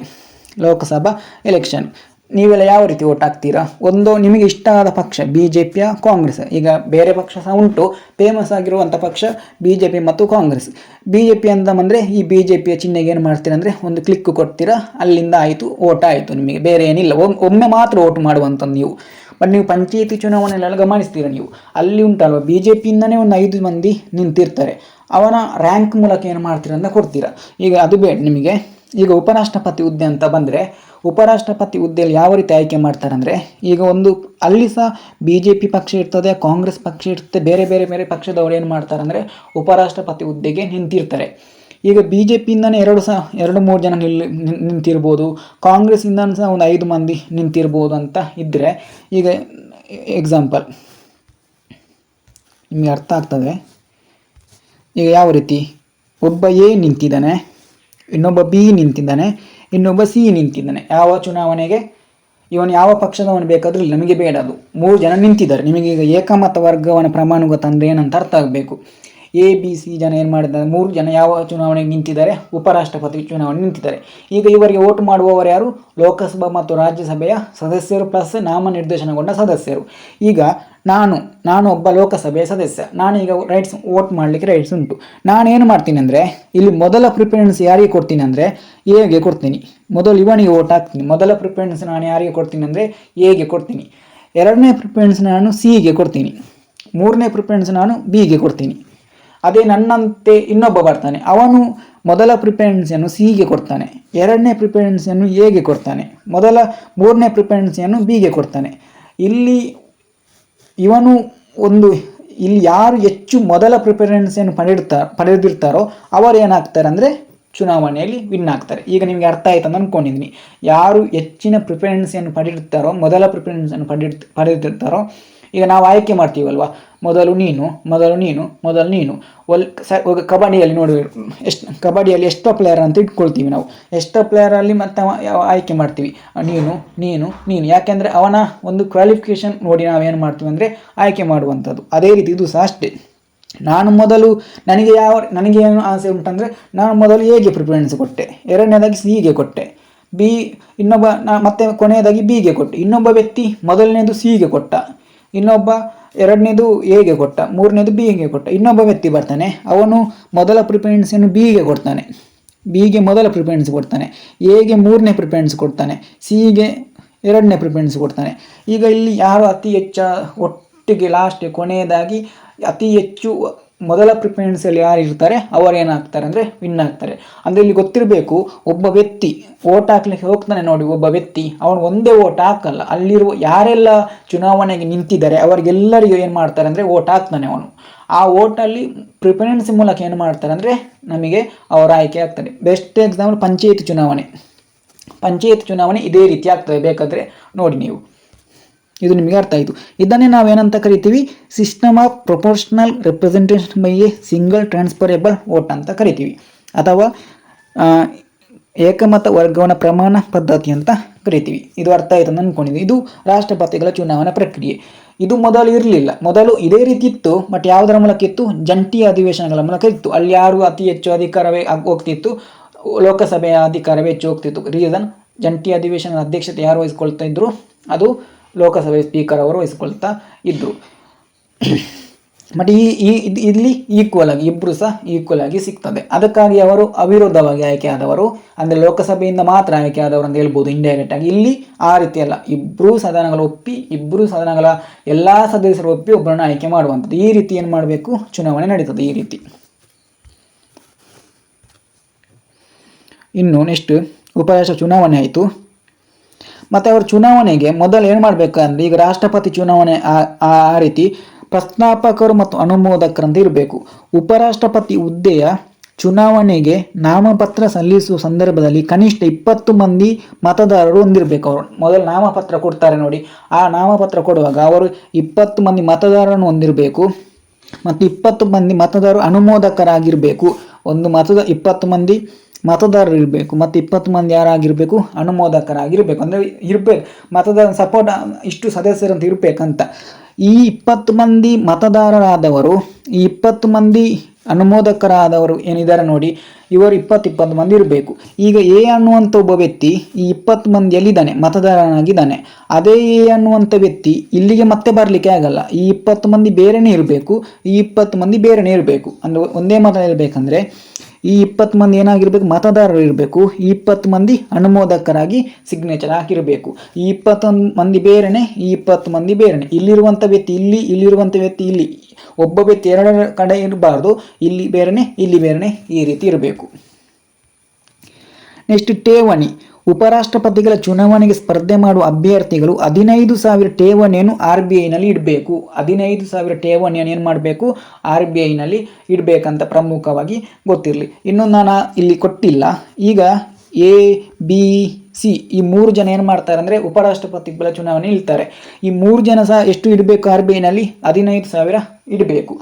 ಲೋಕಸಭಾ ಎಲೆಕ್ಷನ್ ನೀವೆಲ್ಲ ಯಾವ ರೀತಿ ಓಟ್ ಹಾಕ್ತೀರಾ? ಒಂದು ನಿಮಗೆ ಇಷ್ಟ ಆದ ಪಕ್ಷ ಬಿ ಜೆ ಪಿಯ ಕಾಂಗ್ರೆಸ್? ಈಗ ಬೇರೆ ಪಕ್ಷ ಸಹ ಉಂಟು ಫೇಮಸ್ ಆಗಿರುವಂಥ ಪಕ್ಷ ಬಿ ಜೆ ಪಿ ಮತ್ತು ಕಾಂಗ್ರೆಸ್. ಬಿ ಜೆ ಪಿ ಅಂತ ಬಂದರೆ ಈ ಬಿ ಜೆ ಪಿಯ ಚಿಹ್ನೆಗೆ ಏನು ಮಾಡ್ತೀರಾ ಅಂದರೆ ಒಂದು ಕ್ಲಿಕ್ ಕೊಡ್ತೀರಾ, ಅಲ್ಲಿಂದ ಆಯಿತು ಓಟ್ ಆಯಿತು ನಿಮಗೆ, ಬೇರೆ ಏನಿಲ್ಲ. ಒಮ್- ಒಮ್ಮೆ ಮಾತ್ರ ಓಟ್ ಮಾಡುವಂಥದ್ದು ನೀವು. ಬಟ್ ನೀವು ಪಂಚಾಯಿತಿ ಚುನಾವಣೆಯಲ್ಲೆಲ್ಲ ಗಮನಿಸ್ತೀರ ನೀವು? ಅಲ್ಲಿ ಉಂಟಲ್ವ? ಬಿ ಜೆ ಪಿಯಿಂದನೇ ಒಂದು ಐದು ಮಂದಿ ನಿಂತಿರ್ತಾರೆ. ಅವನ ರ್ಯಾಂಕ್ ಮೂಲಕ ಏನು ಮಾಡ್ತೀರ ಅಂತ ಕೊಡ್ತೀರಾ. ಈಗ ಅದು ಬೇಡ ನಿಮಗೆ. ಈಗ ಉಪರಾಷ್ಟ್ರಪತಿ ಹುದ್ದೆ ಅಂತ ಬಂದರೆ ಉಪರಾಷ್ಟ್ರಪತಿ ಹುದ್ದೆಯಲ್ಲಿ ಯಾವ ರೀತಿ ಆಯ್ಕೆ ಮಾಡ್ತಾರೆ ಅಂದರೆ ಈಗ ಒಂದು ಅಲ್ಲಿ ಸಹ ಬಿ ಜೆ ಪಿ ಪಕ್ಷ ಇರ್ತದೆ, ಕಾಂಗ್ರೆಸ್ ಪಕ್ಷ ಇರ್ತದೆ, ಬೇರೆ ಬೇರೆ ಬೇರೆ ಪಕ್ಷದವ್ರು ಏನು ಮಾಡ್ತಾರೆ ಅಂದರೆ ಉಪರಾಷ್ಟ್ರಪತಿ ಹುದ್ದೆಗೆ ನಿಂತಿರ್ತಾರೆ. ಈಗ ಬಿ ಜೆ ಪಿಯಿಂದನೇ ಎರಡು ಸಹ ಎರಡು ಮೂರು ಜನ ನಿಲ್ ನಿಂತಿರ್ಬೋದು ನಿಂತಿರ್ಬೋದು, ಕಾಂಗ್ರೆಸ್ಸಿಂದನೂ ಸಹ ಒಂದು ಐದು ಮಂದಿ ನಿಂತಿರ್ಬೋದು ಅಂತ ಇದ್ದರೆ ಈಗ ಎಕ್ಸಾಂಪಲ್ ನಿಮಗೆ ಅರ್ಥ ಆಗ್ತದೆ. ಈಗ ಯಾವ ರೀತಿ ಒಬ್ಬ ಎ ನಿಂತಿದ್ದಾನೆ ಇನ್ನೊಬ್ಬ ಬಿ ನಿಂತಿದ್ದಾನೆ, ಇನ್ನೊಬ್ಬ ಸಿ ನಿಂತಿದ್ದಾನೆ. ಯಾವ ಚುನಾವಣೆಗೆ? ಇವನು ಯಾವ ಪಕ್ಷದವನು ಬೇಕಾದರೂ ನಮಗೆ ಬೇಡ ಅದು. ಮೂರು ಜನ ನಿಂತಿದ್ದಾರೆ. ನಿಮಗೆ ಈಗ ಏಕಮತ ವರ್ಗವನ ಪ್ರಮಾಣಗತ ಅಂದ್ರೆ ಏನಂತ ಅರ್ಥ ಆಗಬೇಕು. ಎ ಬಿ ಸಿ ಜನ ಏನು ಮಾಡಿದ್ದಾರೆ? ಮೂರು ಜನ ಯಾವ ಚುನಾವಣೆಗೆ ನಿಂತಿದ್ದಾರೆ? ಉಪರಾಷ್ಟ್ರಪತಿ ಚುನಾವಣೆ ನಿಂತಿದ್ದಾರೆ. ಈಗ ಇವರಿಗೆ ವೋಟ್ ಮಾಡುವವರು ಯಾರು? ಲೋಕಸಭಾ ಮತ್ತು ರಾಜ್ಯಸಭೆಯ ಸದಸ್ಯರು ಪ್ಲಸ್ ನಾಮನಿರ್ದೇಶನಗೊಂಡ ಸದಸ್ಯರು. ಈಗ ನಾನು ನಾನು ಒಬ್ಬ ಲೋಕಸಭೆಯ ಸದಸ್ಯ. ನಾನೀಗ ರೈಟ್ಸ್ ವೋಟ್ ಮಾಡಲಿಕ್ಕೆ ರೈಟ್ಸ್ ಉಂಟು. ನಾನೇನು ಮಾಡ್ತೀನಿ ಅಂದರೆ, ಇಲ್ಲಿ ಮೊದಲ ಪ್ರಿಫರೆನ್ಸ್ ಯಾರಿಗೆ ಕೊಡ್ತೀನಿ ಅಂದರೆ ಎಗೆ ಕೊಡ್ತೀನಿ. ಮೊದಲು ಇವನಿಗೆ ವೋಟ್ ಹಾಕ್ತೀನಿ. ಮೊದಲ ಪ್ರಿಫರೆನ್ಸ್ ನಾನು ಯಾರಿಗೆ ಕೊಡ್ತೀನಿ ಅಂದರೆ ಎಗೆ ಕೊಡ್ತೀನಿ. ಎರಡನೇ ಪ್ರಿಫರೆನ್ಸ್ ನಾನು ಸಿಗೆ ಕೊಡ್ತೀನಿ. ಮೂರನೇ ಪ್ರಿಫರೆನ್ಸ್ ನಾನು ಬಿಗೆ ಕೊಡ್ತೀನಿ. ಅದೇ ನನ್ನಂತೆ ಇನ್ನೊಬ್ಬ ಬರ್ತಾನೆ. ಅವನು ಮೊದಲ ಪ್ರಿಫರೆನ್ಸನ್ನು ಸಿಗೆ ಕೊಡ್ತಾನೆ. ಎರಡನೇ ಪ್ರಿಪೆರೆನ್ಸಿಯನ್ನು ಎಗೆ ಕೊಡ್ತಾನೆ? ಮೊದಲ ಮೂರನೇ ಪ್ರಿಫರೆನ್ಸನ್ನು ಬಿಗೆ ಕೊಡ್ತಾನೆ. ಇಲ್ಲಿ ಇವನು ಒಂದು ಇಲ್ಲಿ ಯಾರು ಹೆಚ್ಚು ಮೊದಲ ಪ್ರಿಪೆರೆನ್ಸಿಯನ್ನು ಪಡೆಡ್ತಾ ಪಡೆದಿರ್ತಾರೋ ಅವರು ಏನಾಗ್ತಾರೆ ಅಂದರೆ ಚುನಾವಣೆಯಲ್ಲಿ ವಿನ್ ಆಗ್ತಾರೆ. ಈಗ ನಿಮಗೆ ಅರ್ಥ ಆಯ್ತು ಅಂತ ಅಂದ್ಕೊಂಡಿದ್ದೀನಿ ಯಾರು ಹೆಚ್ಚಿನ ಪ್ರಿಫರೆನ್ಸನ್ನು ಪಡೆದಿರ್ತಾರೋ ಮೊದಲ ಪ್ರಿಫರೆನ್ಸನ್ನು ಪಡೆದ ಪಡೆದಿರ್ತಾರೋ ಈಗ ನಾವು ಆಯ್ಕೆ ಮಾಡ್ತೀವಲ್ವಾ? ಮೊದಲು ನೀನು ಮೊದಲು ನೀನು ಮೊದಲು ನೀನು. ಒಲ್ ಸ ಕಬಡ್ಡಿಯಲ್ಲಿ ನೋಡಿ. ಎಷ್ಟು ಕಬಡ್ಡಿಯಲ್ಲಿ ಎಷ್ಟೋ ಪ್ಲೇಯರ್ ಅಂತ ಇಟ್ಕೊಳ್ತೀವಿ ನಾವು. ಎಷ್ಟೋ ಪ್ಲೇಯರಲ್ಲಿ ಮತ್ತೆ ಆಯ್ಕೆ ಮಾಡ್ತೀವಿ. ನೀನು ನೀನು ನೀನು. ಯಾಕೆಂದರೆ ಅವನ ಒಂದು ಕ್ವಾಲಿಫಿಕೇಷನ್ ನೋಡಿ ನಾವೇನು ಮಾಡ್ತೀವಿ ಅಂದರೆ ಆಯ್ಕೆ ಮಾಡುವಂಥದ್ದು. ಅದೇ ರೀತಿ ಇದು ಸಹ ಅಷ್ಟೇ. ನಾನು ಮೊದಲು ನನಗೆ ಯಾವ ನನಗೆ ಏನು ಆಸೆ ಉಂಟಂದರೆ ನಾನು ಮೊದಲು ಎಗೆ ಪ್ರಿಫರೆನ್ಸ್ ಕೊಟ್ಟೆ? ಎರಡನೇದಾಗಿ ಸಿಗೆ ಕೊಟ್ಟೆ. ಬಿ ಇನ್ನೊಬ್ಬ ನಾ ಮತ್ತೆ ಕೊನೆಯದಾಗಿ ಬಿಗೆ ಕೊಟ್ಟೆ. ಇನ್ನೊಬ್ಬ ವ್ಯಕ್ತಿ ಮೊದಲನೇದು ಸಿಗೆ ಕೊಟ್ಟ. ಇನ್ನೊಬ್ಬ ಎರಡನೇದು ಎಗೆ ಕೊಟ್ಟ, ಮೂರನೇದು ಬಿಗೆ ಕೊಟ್ಟ, ಇನ್ನೊಬ್ಬ ವ್ಯಕ್ತಿ ಬರ್ತಾನೆ. ಅವನು ಮೊದಲ ಪ್ರಿಫರೆನ್ಸನ್ನು ಬಿಗೆ ಕೊಡ್ತಾನೆ. ಬಿಗೆ ಮೊದಲ ಪ್ರಿಫರೆನ್ಸ್ ಕೊಡ್ತಾನೆ. ಎಗೆ ಮೂರನೇ ಪ್ರಿಫರೆನ್ಸ್ ಕೊಡ್ತಾನೆ. ಸಿಗೆ ಎರಡನೇ ಪ್ರಿಫರೆನ್ಸ್ ಕೊಡ್ತಾನೆ. ಈಗ ಇಲ್ಲಿ ಯಾರು ಅತಿ ಹೆಚ್ಚು ಒಟ್ಟಿಗೆ ಲಾಸ್ಟ್ ಕೊನೆಯದಾಗಿ ಅತಿ ಹೆಚ್ಚು ಮೊದಲ ಪ್ರಿಫರೆನ್ಸಲ್ಲಿ ಯಾರು ಇರ್ತಾರೆ, ಅವರು ಏನಾಗ್ತಾರೆ ಅಂದರೆ ವಿನ್ ಆಗ್ತಾರೆ. ಅಂದರೆ ಇಲ್ಲಿ ಗೊತ್ತಿರಬೇಕು, ಒಬ್ಬ ವ್ಯಕ್ತಿ ಓಟ್ ಹಾಕ್ಲಿಕ್ಕೆ ಹೋಗ್ತಾನೆ ನೋಡಿ, ಒಬ್ಬ ವ್ಯಕ್ತಿ ಅವನು ಒಂದೇ ಓಟ್ ಹಾಕಲ್ಲ. ಅಲ್ಲಿರುವ ಯಾರೆಲ್ಲ ಚುನಾವಣೆಗೆ ನಿಂತಿದ್ದಾರೆ, ಅವರಿಗೆಲ್ಲರಿಗೂ ಏನು ಮಾಡ್ತಾರೆ ಅಂದರೆ ಓಟ್ ಹಾಕ್ತಾನೆ ಅವನು. ಆ ಓಟಲ್ಲಿ ಪ್ರಿಫರೆನ್ಸ್ ಮೂಲಕ ಏನು ಮಾಡ್ತಾರೆ ಅಂದರೆ ನಮಗೆ ಅವರ ಆಯ್ಕೆ ಆಗ್ತದೆ. ಬೆಸ್ಟ್ ಎಕ್ಸಾಂಪಲ್ ಪಂಚಾಯತ್ ಚುನಾವಣೆ. ಪಂಚಾಯತ್ ಚುನಾವಣೆ ಇದೇ ರೀತಿ ಆಗ್ತದೆ, ಬೇಕಾದರೆ ನೋಡಿ ನೀವು. ಇದು ನಿಮಗೆ ಅರ್ಥ ಆಯಿತು. ಇದನ್ನೇ ನಾವೇನಂತ ಕರಿತೀವಿ? System of proportional representation by a single transferable vote ಅಂತ ಕರಿತೀವಿ. ಅಥವಾ ಏಕಮತ ವರ್ಗಾವಣೆ ಪ್ರಮಾಣ ಪದ್ಧತಿ ಅಂತ ಕರಿತೀವಿ. ಇದು ಅರ್ಥ ಆಯಿತು ಅಂತ ಅಂದ್ಕೊಂಡಿದ್ವಿ ಇದು ರಾಷ್ಟ್ರಪತಿಗಳ ಚುನಾವಣಾ ಪ್ರಕ್ರಿಯೆ. ಇದು ಮೊದಲು ಇರಲಿಲ್ಲ. ಮೊದಲು ಇದೇ ರೀತಿ ಇತ್ತು ಬಟ್ ಯಾವುದರ ಮೂಲಕ ಇತ್ತು? ಜಂಟಿ ಅಧಿವೇಶನಗಳ ಮೂಲಕ ಇತ್ತು. ಅಲ್ಲಿ ಯಾರು ಅತಿ ಹೆಚ್ಚು ಅಧಿಕಾರವೇ ಹೋಗ್ತಿತ್ತು? ಲೋಕಸಭೆಯ ಅಧಿಕಾರವೇ ಹೆಚ್ಚು ಹೋಗ್ತಿತ್ತು. ರೀಸನ್ ಜಂಟಿ ಅಧಿವೇಶನದ ಅಧ್ಯಕ್ಷತೆ ಯಾರು ವಹಿಸ್ಕೊಳ್ತಾ ಇದ್ರು? ಅದು ಲೋಕಸಭೆ ಸ್ಪೀಕರ್ ಅವರು ವಹಿಸ್ಕೊಳ್ತಾ ಇದ್ದರು ಬಟ್ ಈ ಇಲ್ಲಿ ಈಕ್ವಲ್ ಆಗಿ ಇಬ್ಬರು ಸಹ ಈಕ್ವಲ್ ಆಗಿ ಸಿಗ್ತದೆ. ಅದಕ್ಕಾಗಿ ಅವರು ಅವಿರೋಧವಾಗಿ ಆಯ್ಕೆಯಾದವರು ಅಂದರೆ ಲೋಕಸಭೆಯಿಂದ ಮಾತ್ರ ಆಯ್ಕೆಯಾದವರು ಅಂತ ಹೇಳ್ಬೋದು ಇಂಡೈರೆಕ್ಟ್ ಆಗಿ. ಇಲ್ಲಿ ಆ ರೀತಿ ಅಲ್ಲ. ಇಬ್ಬರು ಸದನಗಳ ಒಪ್ಪಿ ಇಬ್ಬರು ಸದನಗಳ ಎಲ್ಲ ಸದಸ್ಯರು ಒಪ್ಪಿ ಒಬ್ಬರನ್ನ ಆಯ್ಕೆ ಮಾಡುವಂಥದ್ದು. ಈ ರೀತಿ ಏನು ಮಾಡಬೇಕು? ಚುನಾವಣೆ ನಡೀತದೆ ಈ ರೀತಿ. ಇನ್ನು ನೆಕ್ಸ್ಟ್ ಉಪರಾಷ್ಟ್ರ ಚುನಾವಣೆ ಆಯಿತು. ಮತ್ತು ಅವರು ಚುನಾವಣೆಗೆ ಮೊದಲು ಏನು ಮಾಡಬೇಕಂದ್ರೆ ಈಗ ರಾಷ್ಟ್ರಪತಿ ಚುನಾವಣೆ ಆ- ರೀತಿ ಪ್ರಸ್ತಾಪಕರು ಮತ್ತು ಅನುಮೋದಕರಂತೆ ಇರಬೇಕು. ಉಪರಾಷ್ಟ್ರಪತಿ ಹುದ್ದೆಯ ಚುನಾವಣೆಗೆ ನಾಮಪತ್ರ ಸಲ್ಲಿಸುವ ಸಂದರ್ಭದಲ್ಲಿ ಕನಿಷ್ಠ ಇಪ್ಪತ್ತು ಮಂದಿ ಮತದಾರರು ಹೊಂದಿರಬೇಕು ಅವರು. ಮೊದಲು ನಾಮಪತ್ರ ಕೊಡ್ತಾರೆ ನೋಡಿ. ಆ ನಾಮಪತ್ರ ಕೊಡುವಾಗ ಅವರು ಇಪ್ಪತ್ತು ಮಂದಿ ಮತದಾರರನ್ನು ಹೊಂದಿರಬೇಕು ಮತ್ತು ಇಪ್ಪತ್ತು ಮಂದಿ ಮತದಾರರು ಅನುಮೋದಕರಾಗಿರಬೇಕು. ಒಂದು ಮತದ ಇಪ್ಪತ್ತು ಮಂದಿ ಮತದಾರರು ಇರಬೇಕು, ಮತ್ತು ಇಪ್ಪತ್ತು ಮಂದಿ ಯಾರಾಗಿರಬೇಕು, ಅನುಮೋದಕರಾಗಿರಬೇಕು. ಅಂದರೆ ಇರಬೇಕು ಮತದಾರ ಸಪೋರ್ಟ್ ಇಷ್ಟು ಸದಸ್ಯರಂತ ಇರಬೇಕಂತ. ಈ ಇಪ್ಪತ್ತು ಮಂದಿ ಮತದಾರರಾದವರು, ಈ ಇಪ್ಪತ್ತು ಮಂದಿ ಅನುಮೋದಕರಾದವರು ಏನಿದ್ದಾರೆ ನೋಡಿ, ಇವರು ಇಪ್ಪತ್ತು ಇಪ್ಪತ್ತು ಮಂದಿ ಇರಬೇಕು. ಈಗ ಎ ಅನ್ನುವಂಥ ಒಬ್ಬ ವ್ಯಕ್ತಿ ಈ ಇಪ್ಪತ್ತು ಮಂದಿಯಲ್ಲಿದ್ದಾನೆ ಮತದಾರನಾಗಿದ್ದಾನೆ. ಅದೇ ಎ ಅನ್ನುವಂಥ ವ್ಯಕ್ತಿ ಇಲ್ಲಿಗೆ ಮತ್ತೆ ಬರಲಿಕ್ಕೆ ಆಗಲ್ಲ. ಈ ಇಪ್ಪತ್ತು ಮಂದಿ ಬೇರೆನೇ ಇರಬೇಕು, ಈ ಇಪ್ಪತ್ತು ಮಂದಿ ಬೇರೆನೇ ಇರಬೇಕು. ಅಂದರೆ ಒಂದೇ ಮತ ಇರಬೇಕಂದ್ರೆ ಈ ಇಪ್ಪತ್ತು ಮಂದಿ ಏನಾಗಿರಬೇಕು, ಮತದಾರರು ಇರಬೇಕು. ಈ ಇಪ್ಪತ್ತು ಮಂದಿ ಅನುಮೋದಕರಾಗಿ ಸಿಗ್ನೇಚರ್ ಹಾಕಿರಬೇಕು. ಈ ಇಪ್ಪತ್ತೊಂದು ಮಂದಿ ಬೇರೆನೆ, ಈ ಇಪ್ಪತ್ತು ಮಂದಿ ಬೇರೆನೆ. ಇಲ್ಲಿರುವಂಥ ವ್ಯಕ್ತಿ ಇಲ್ಲಿ ಇಲ್ಲಿರುವಂಥ ವ್ಯಕ್ತಿ ಇಲ್ಲಿ. ಒಬ್ಬ ವ್ಯಕ್ತಿ ಎರಡರ ಕಡೆ ಇರಬಾರ್ದು. ಇಲ್ಲಿ ಬೇರೆನೆ ಇಲ್ಲಿ ಬೇರೆನೆ ಈ ರೀತಿ ಇರಬೇಕು. ನೆಕ್ಸ್ಟ್ ಠೇವಣಿ. ಉಪರಾಷ್ಟ್ರಪತಿಗಳ ಚುನಾವಣೆಗೆ ಸ್ಪರ್ಧೆ ಮಾಡುವ ಅಭ್ಯರ್ಥಿಗಳು ಹದಿನೈದು ಸಾವಿರ ಠೇವಣಿಯನ್ನು ಆರ್ ಬಿ ಐನಲ್ಲಿ ಇಡಬೇಕು. ಹದಿನೈದು ಸಾವಿರ ಠೇವಣಿಯನ್ನು ಏನು ಮಾಡಬೇಕು? ಆರ್ ಬಿ ಐನಲ್ಲಿ ಇಡಬೇಕಂತ ಪ್ರಮುಖವಾಗಿ ಗೊತ್ತಿರಲಿ. ಇನ್ನು ನಾನು ಇಲ್ಲಿ ಕೊಟ್ಟಿಲ್ಲ. ಈಗ ಎ, ಬಿ, ಸಿ ಈ ಮೂರು ಜನ ಏನು ಮಾಡ್ತಾರೆ ಅಂದರೆ ಉಪರಾಷ್ಟ್ರಪತಿಗಳ ಚುನಾವಣೆ ನಿಲ್ತಾರೆ ಈ ಮೂರು ಜನ ಸಹ ಎಷ್ಟು ಇಡಬೇಕು ಆರ್ ಬಿ ಐನಲ್ಲಿ? ಹದಿನೈದು ಸಾವಿರ ಇಡಬೇಕು.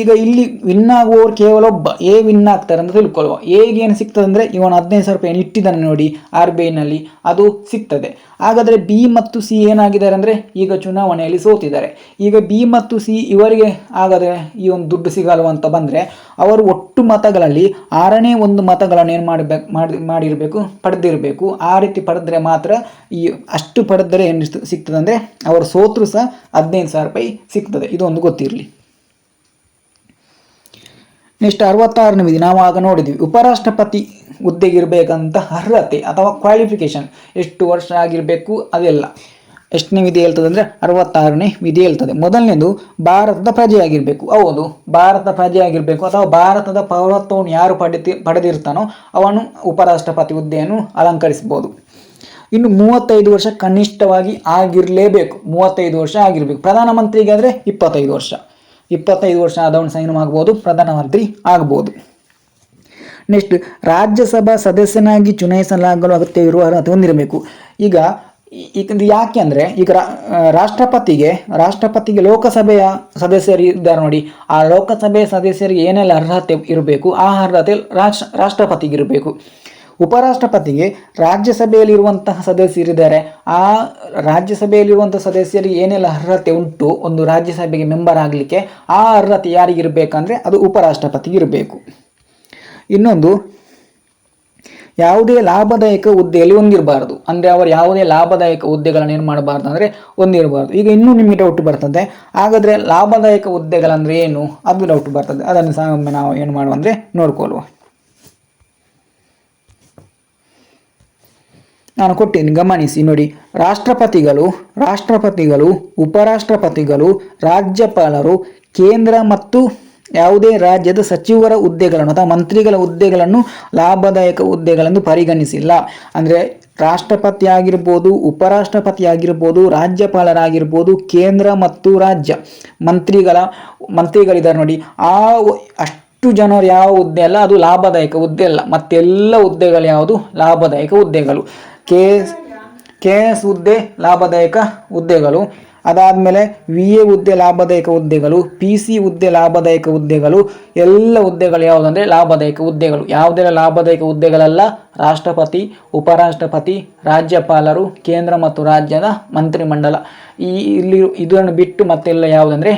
ಈಗ ಇಲ್ಲಿ ವಿನ್ ಆಗುವವರು ಕೇವಲ ಒಬ್ಬ, ಎ ವಿನ್ ಆಗ್ತಾರೆ ಅಂತ ತಿಳ್ಕೊಳ್ಳುವ ಎಗೆ ಏನು ಸಿಗ್ತದೆ ಅಂದರೆ, ಇವನು ಹದಿನೈದು ಸಾವಿರ ರೂಪಾಯಿ ಇಟ್ಟಿದ್ದಾನೆ ನೋಡಿ ಆರ್ ಬಿ ಐನಲ್ಲಿ ಅದು ಸಿಗ್ತದೆ. ಹಾಗಾದರೆ ಬಿ ಮತ್ತು ಸಿ ಏನಾಗಿದ್ದಾರೆ ಅಂದರೆ, ಈಗ ಚುನಾವಣೆಯಲ್ಲಿ ಸೋತಿದ್ದಾರೆ. ಈಗ ಬಿ ಮತ್ತು ಸಿ ಇವರಿಗೆ ಹಾಗಾದರೆ ಈ ಒಂದು ದುಡ್ಡು ಸಿಗಲ್ವ ಅಂತ ಬಂದರೆ, ಅವರು ಒಟ್ಟು ಮತಗಳಲ್ಲಿ ಆರನೇ ಒಂದು ಮತಗಳನ್ನು ಏನು ಮಾಡಬೇಕು ಮಾಡಿ, ಮಾಡಿರಬೇಕು, ಪಡೆದಿರಬೇಕು. ಆ ರೀತಿ ಪಡೆದ್ರೆ ಮಾತ್ರ ಈ ಅಷ್ಟು ಪಡೆದರೆ ಏನು ಸಿಗ್ತದೆ ಅಂದರೆ, ಅವರು ಸೋತರು ಸಹ ಹದಿನೈದು ಸಾವಿರ ರೂಪಾಯಿ ಸಿಗ್ತದೆ. ಇದೊಂದು ಗೊತ್ತಿರಲಿ. ನೆಕ್ಸ್ಟ್ ಅರವತ್ತಾರನೇ ವಿಧಿ. ನಾವು ಆಗ ನೋಡಿದ್ವಿ, ಉಪರಾಷ್ಟ್ರಪತಿ ಹುದ್ದೆಗೆ ಇರಬೇಕಂತ ಅರ್ಹತೆ ಅಥವಾ ಕ್ವಾಲಿಫಿಕೇಶನ್ ಎಷ್ಟು ವರ್ಷ ಆಗಿರಬೇಕು ಅದೆಲ್ಲ. ಎಷ್ಟನೇ ವಿಧಿ ಹೇಳ್ತದೆ ಅಂದರೆ ಅರವತ್ತಾರನೇ ವಿಧಿ ಹೇಳ್ತದೆ. ಮೊದಲನೇದು, ಭಾರತದ ಪ್ರಜೆಯಾಗಿರಬೇಕು. ಹೌದು ಭಾರತದ ಪ್ರಜೆಯಾಗಿರಬೇಕು. ಅಥವಾ ಭಾರತದ ಪೌರತ್ವವನ್ನು ಯಾರು ಪಡೆದಿ, ಪಡೆದಿರ್ತಾನೋ ಅವನು ಉಪರಾಷ್ಟ್ರಪತಿ ಹುದ್ದೆಯನ್ನು ಅಲಂಕರಿಸ್ಬೋದು. ಇನ್ನು ಮೂವತ್ತೈದು ವರ್ಷ ಕನಿಷ್ಠವಾಗಿ ಆಗಿರಲೇಬೇಕು. ಮೂವತ್ತೈದು ವರ್ಷ ಆಗಿರಬೇಕು. ಪ್ರಧಾನಮಂತ್ರಿಗಾದರೆ ಇಪ್ಪತ್ತೈದು ವರ್ಷ. ಇಪ್ಪತ್ತೈದು ವರ್ಷ ಆದವನು ಸೈನ್ ಆಗ್ಬೋದು, ಪ್ರಧಾನಮಂತ್ರಿ ಆಗ್ಬೋದು. ನೆಕ್ಸ್ಟ್ ರಾಜ್ಯಸಭಾ ಸದಸ್ಯನಾಗಿ ಚುನಾಯಿಸಲಾಗಲು ಅಗತ್ಯವಿರುವ ಅರ್ಹತೆ ಹೊಂದಿರಬೇಕು. ಈಗ ಈಗ ಯಾಕೆ ಅಂದರೆ, ಈಗ ರಾಷ್ಟ್ರಪತಿಗೆ ರಾಷ್ಟ್ರಪತಿಗೆ ಲೋಕಸಭೆಯ ಸದಸ್ಯರು ಇದ್ದಾರೆ ನೋಡಿ, ಆ ಲೋಕಸಭೆಯ ಸದಸ್ಯರಿಗೆ ಏನೆಲ್ಲ ಅರ್ಹತೆ ಇರಬೇಕು, ಆ ಅರ್ಹತೆ ರಾಷ್ಟ್ರ ರಾಷ್ಟ್ರಪತಿಗೆ ಇರಬೇಕು. ಉಪರಾಷ್ಟ್ರಪತಿಗೆ ರಾಜ್ಯಸಭೆಯಲ್ಲಿರುವಂತಹ ಸದಸ್ಯರಿದ್ದಾರೆ. ಆ ರಾಜ್ಯಸಭೆಯಲ್ಲಿರುವಂಥ ಸದಸ್ಯರಿಗೆ ಏನೆಲ್ಲ ಅರ್ಹತೆ ಉಂಟು? ಒಂದು ರಾಜ್ಯಸಭೆಗೆ ಮೆಂಬರ್ ಆಗಲಿಕ್ಕೆ ಆ ಅರ್ಹತೆ ಯಾರಿಗಿರಬೇಕಂದ್ರೆ ಅದು ಉಪರಾಷ್ಟ್ರಪತಿಗೆ ಇರಬೇಕು. ಇನ್ನೊಂದು, ಯಾವುದೇ ಲಾಭದಾಯಕ ಹುದ್ದೆಯಲ್ಲಿ ಹೊಂದಿರಬಾರ್ದು ಅಂದರೆ ಅವರು ಯಾವುದೇ ಲಾಭದಾಯಕ ಹುದ್ದೆಗಳನ್ನು ಏನು ಮಾಡಬಾರ್ದು ಅಂದರೆ ಹೊಂದಿರಬಾರ್ದು ಈಗ ಇನ್ನೂ ನಿಮಗೆ ಡೌಟ್ ಬರ್ತದೆ. ಹಾಗಾದರೆ ಲಾಭದಾಯಕ ಹುದ್ದೆಗಳಂದರೆ ಏನು? ಅದು ಡೌಟ್ ಬರ್ತದೆ. ಅದನ್ನು ಸಹ ನಾವು ಏನು ಮಾಡುವಂದರೆ ನೋಡ್ಕೊಳ್ಳುವ. ನಾನು ಕೊಟ್ಟೇನೆ, ಗಮನಿಸಿ ನೋಡಿ. ರಾಷ್ಟ್ರಪತಿಗಳು ರಾಷ್ಟ್ರಪತಿಗಳು, ಉಪರಾಷ್ಟ್ರಪತಿಗಳು, ರಾಜ್ಯಪಾಲರು, ಕೇಂದ್ರ ಮತ್ತು ಯಾವುದೇ ರಾಜ್ಯದ ಸಚಿವರ ಹುದ್ದೆಗಳನ್ನು ಅಥವಾ ಮಂತ್ರಿಗಳ ಹುದ್ದೆಗಳನ್ನು ಲಾಭದಾಯಕ ಹುದ್ದೆಗಳನ್ನು ಪರಿಗಣಿಸಿಲ್ಲ. ಅಂದರೆ ರಾಷ್ಟ್ರಪತಿ ಆಗಿರ್ಬೋದು ಉಪರಾಷ್ಟ್ರಪತಿ ಆಗಿರ್ಬೋದು ರಾಜ್ಯಪಾಲರಾಗಿರ್ಬೋದು, ಕೇಂದ್ರ ಮತ್ತು ರಾಜ್ಯ ಮಂತ್ರಿಗಳ, ಮಂತ್ರಿಗಳಿದ್ದಾರೆ ನೋಡಿ. ಆ ಅಷ್ಟು ಜನರು ಯಾವ ಹುದ್ದೆ ಅಲ್ಲ, ಅದು ಲಾಭದಾಯಕ ಹುದ್ದೆ ಅಲ್ಲ. ಮತ್ತೆಲ್ಲ ಹುದ್ದೆಗಳು ಯಾವುದು? ಲಾಭದಾಯಕ ಹುದ್ದೆಗಳು. ಕೆ ಕೆ ಎಸ್ ಹುದ್ದೆ ಲಾಭದಾಯಕ ಹುದ್ದೆಗಳು. ಅದಾದಮೇಲೆ ವಿ ಎ ಹುದ್ದೆ ಲಾಭದಾಯಕ ಹುದ್ದೆಗಳು ಪಿ ಸಿ ಹುದ್ದೆ ಲಾಭದಾಯಕ ಹುದ್ದೆಗಳು, ಎಲ್ಲ ಹುದ್ದೆಗಳು ಯಾವುದಂದರೆ ಲಾಭದಾಯಕ ಹುದ್ದೆಗಳು. ಯಾವುದೆಲ್ಲ ಲಾಭದಾಯಕ ಹುದ್ದೆಗಳೆಲ್ಲ? ರಾಷ್ಟ್ರಪತಿ, ಉಪರಾಷ್ಟ್ರಪತಿ, ರಾಜ್ಯಪಾಲರು, ಕೇಂದ್ರ ಮತ್ತು ರಾಜ್ಯದ ಮಂತ್ರಿಮಂಡಲ. ಈ ಇಲ್ಲಿ ಇದನ್ನು ಬಿಟ್ಟು ಮತ್ತೆಲ್ಲ ಯಾವುದಂದರೆ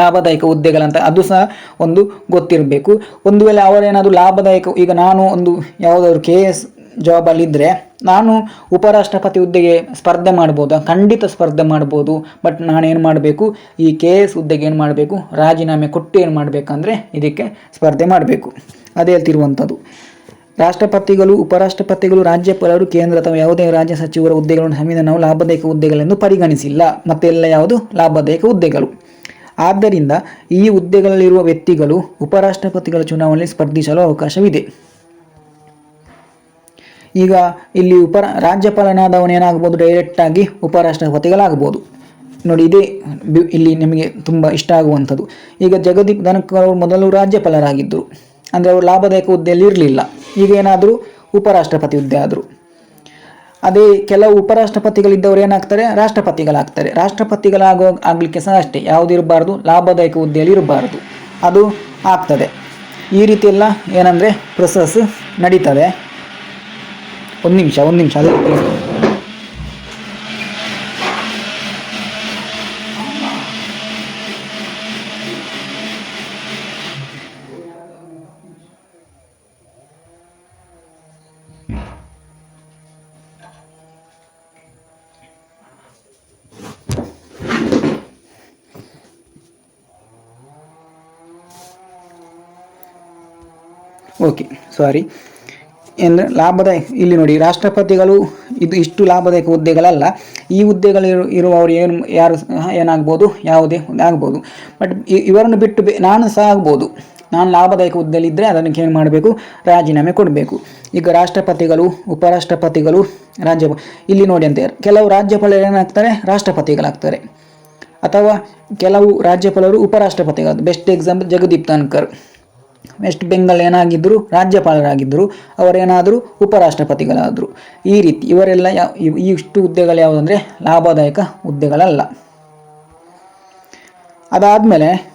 ಲಾಭದಾಯಕ ಹುದ್ದೆಗಳಂತ. ಅದು ಸಹ ಒಂದು ಗೊತ್ತಿರಬೇಕು. ಒಂದು ವೇಳೆ ಅವರೇನಾದರೂ ಲಾಭದಾಯಕ, ಈಗ ನಾನು ಒಂದು ಯಾವುದಾದ್ರು ಕೆ ಎಸ್ ಜಾಬಲ್ಲಿದ್ದರೆ ನಾನು ಉಪರಾಷ್ಟ್ರಪತಿ ಹುದ್ದೆಗೆ ಸ್ಪರ್ಧೆ ಮಾಡ್ಬೋದಾ, ಖಂಡಿತ ಸ್ಪರ್ಧೆ ಮಾಡ್ಬೋದು, ಬಟ್ ನಾನೇನು ಮಾಡಬೇಕು, ಈ ಕೆ ಎಸ್ ಹುದ್ದೆಗೆ ಏನು ಮಾಡಬೇಕು, ರಾಜೀನಾಮೆ ಕೊಟ್ಟು ಏನು ಮಾಡಬೇಕಂದ್ರೆ ಇದಕ್ಕೆ ಸ್ಪರ್ಧೆ ಮಾಡಬೇಕು. ಅದೇ ಹೇಳ್ತಿರುವಂಥದ್ದು. ರಾಷ್ಟ್ರಪತಿಗಳು, ಉಪರಾಷ್ಟ್ರಪತಿಗಳು, ರಾಜ್ಯಪಾಲರು, ಕೇಂದ್ರ ಅಥವಾ ಯಾವುದೇ ರಾಜ್ಯ ಸಚಿವರ ಹುದ್ದೆಗಳನ್ನು ಸಂವಿಧಾನವು ಲಾಭದಾಯಕ ಹುದ್ದೆಗಳೆಂದು ಪರಿಗಣಿಸಿಲ್ಲ. ಮತ್ತೆಲ್ಲ ಯಾವುದು? ಲಾಭದಾಯಕ ಹುದ್ದೆಗಳು. ಆದ್ದರಿಂದ ಈ ಹುದ್ದೆಗಳಲ್ಲಿರುವ ವ್ಯಕ್ತಿಗಳು ಉಪರಾಷ್ಟ್ರಪತಿಗಳ ಚುನಾವಣೆಯಲ್ಲಿ ಸ್ಪರ್ಧಿಸಲು ಅವಕಾಶವಿದೆ. ಈಗ ಇಲ್ಲಿ ಉಪ ರಾಜ್ಯಪಾಲನಾದವನು ಏನಾಗ್ಬೋದು ಡೈರೆಕ್ಟಾಗಿ ಉಪರಾಷ್ಟ್ರಪತಿಗಳಾಗ್ಬೋದು ನೋಡಿ, ಇದೇ ಇಲ್ಲಿ ನಿಮಗೆ ತುಂಬ ಇಷ್ಟ ಆಗುವಂಥದ್ದು. ಈಗ ಜಗದೀಪ್ ಧನಕರ್ ಅವರು ಮೊದಲು ರಾಜ್ಯಪಾಲರಾಗಿದ್ದರು. ಅಂದರೆ ಅವರು ಲಾಭದಾಯಕ ಹುದ್ದೆಯಲ್ಲಿ ಇರಲಿಲ್ಲ. ಈಗ ಏನಾದರೂ ಉಪರಾಷ್ಟ್ರಪತಿ ಹುದ್ದೆ ಆದರು. ಅದೇ ಕೆಲವು ಉಪರಾಷ್ಟ್ರಪತಿಗಳಿದ್ದವರು ಏನಾಗ್ತಾರೆ? ರಾಷ್ಟ್ರಪತಿಗಳಾಗ್ತಾರೆ. ರಾಷ್ಟ್ರಪತಿಗಳಾಗೋ, ಆಗಲಿಕ್ಕೆ ಸಹ ಅಷ್ಟೇ. ಯಾವುದಿರಬಾರ್ದು ಲಾಭದಾಯಕ ಹುದ್ದೆಯಲ್ಲಿ ಇರಬಾರ್ದು. ಅದು ಆಗ್ತದೆ. ಈ ರೀತಿಯೆಲ್ಲ ಏನಂದರೆ ಪ್ರೊಸೆಸ್ ನಡೀತದೆ. ಒಂದು ನಿಮಿಷ ಒಂದು ನಿಮಿಷ ಅದೇ. ಓಕೆ ಸಾರಿ ಅಂದರೆ ಲಾಭದಾಯಕ. ಇಲ್ಲಿ ನೋಡಿ, ರಾಷ್ಟ್ರಪತಿಗಳು ಇದು ಇಷ್ಟು ಲಾಭದಾಯಕ ಹುದ್ದೆಗಳಲ್ಲ. ಈ ಹುದ್ದೆಗಳು ಇರುವವರು ಏನು, ಯಾರು ಏನಾಗ್ಬೋದು? ಯಾವುದೇ ಆಗ್ಬೋದು. ಬಟ್ ಇವರನ್ನು ಬಿಟ್ಟು ನಾನು ಸಹ ಆಗ್ಬೋದು. ನಾನು ಲಾಭದಾಯಕ ಹುದ್ದೆಯಲ್ಲಿದ್ದರೆ ಅದನ್ನು ಏನು ಮಾಡಬೇಕು, ರಾಜೀನಾಮೆ ಕೊಡಬೇಕು. ಈಗ ರಾಷ್ಟ್ರಪತಿಗಳು, ಉಪರಾಷ್ಟ್ರಪತಿಗಳು, ರಾಜ್ಯ ಇಲ್ಲಿ ನೋಡಿ ಅಂತ, ಕೆಲವು ರಾಜ್ಯಪಾಲರು ಏನಾಗ್ತಾರೆ? ರಾಷ್ಟ್ರಪತಿಗಳಾಗ್ತಾರೆ. ಅಥವಾ ಕೆಲವು ರಾಜ್ಯಪಾಲರು ಉಪರಾಷ್ಟ್ರಪತಿಗಳು best example Jagdeep Dhankhar. West Bengal ಏನಾಗಿದ್ದರು ರಾಜ್ಯಪಾಲರಾಗಿದ್ದರು, ಅವರೇನಾದರೂ ಉಪರಾಷ್ಟ್ರಪತಿಗಳಾದರು. ಈ ರೀತಿ ಇವರೆಲ್ಲ ಯಾವ ಈ, ಇಷ್ಟು ಹುದ್ದೆಗಳು ಯಾವುದಂದರೆ ಲಾಭದಾಯಕ ಹುದ್ದೆಗಳಲ್ಲ. ಅದಾದಮೇಲೆ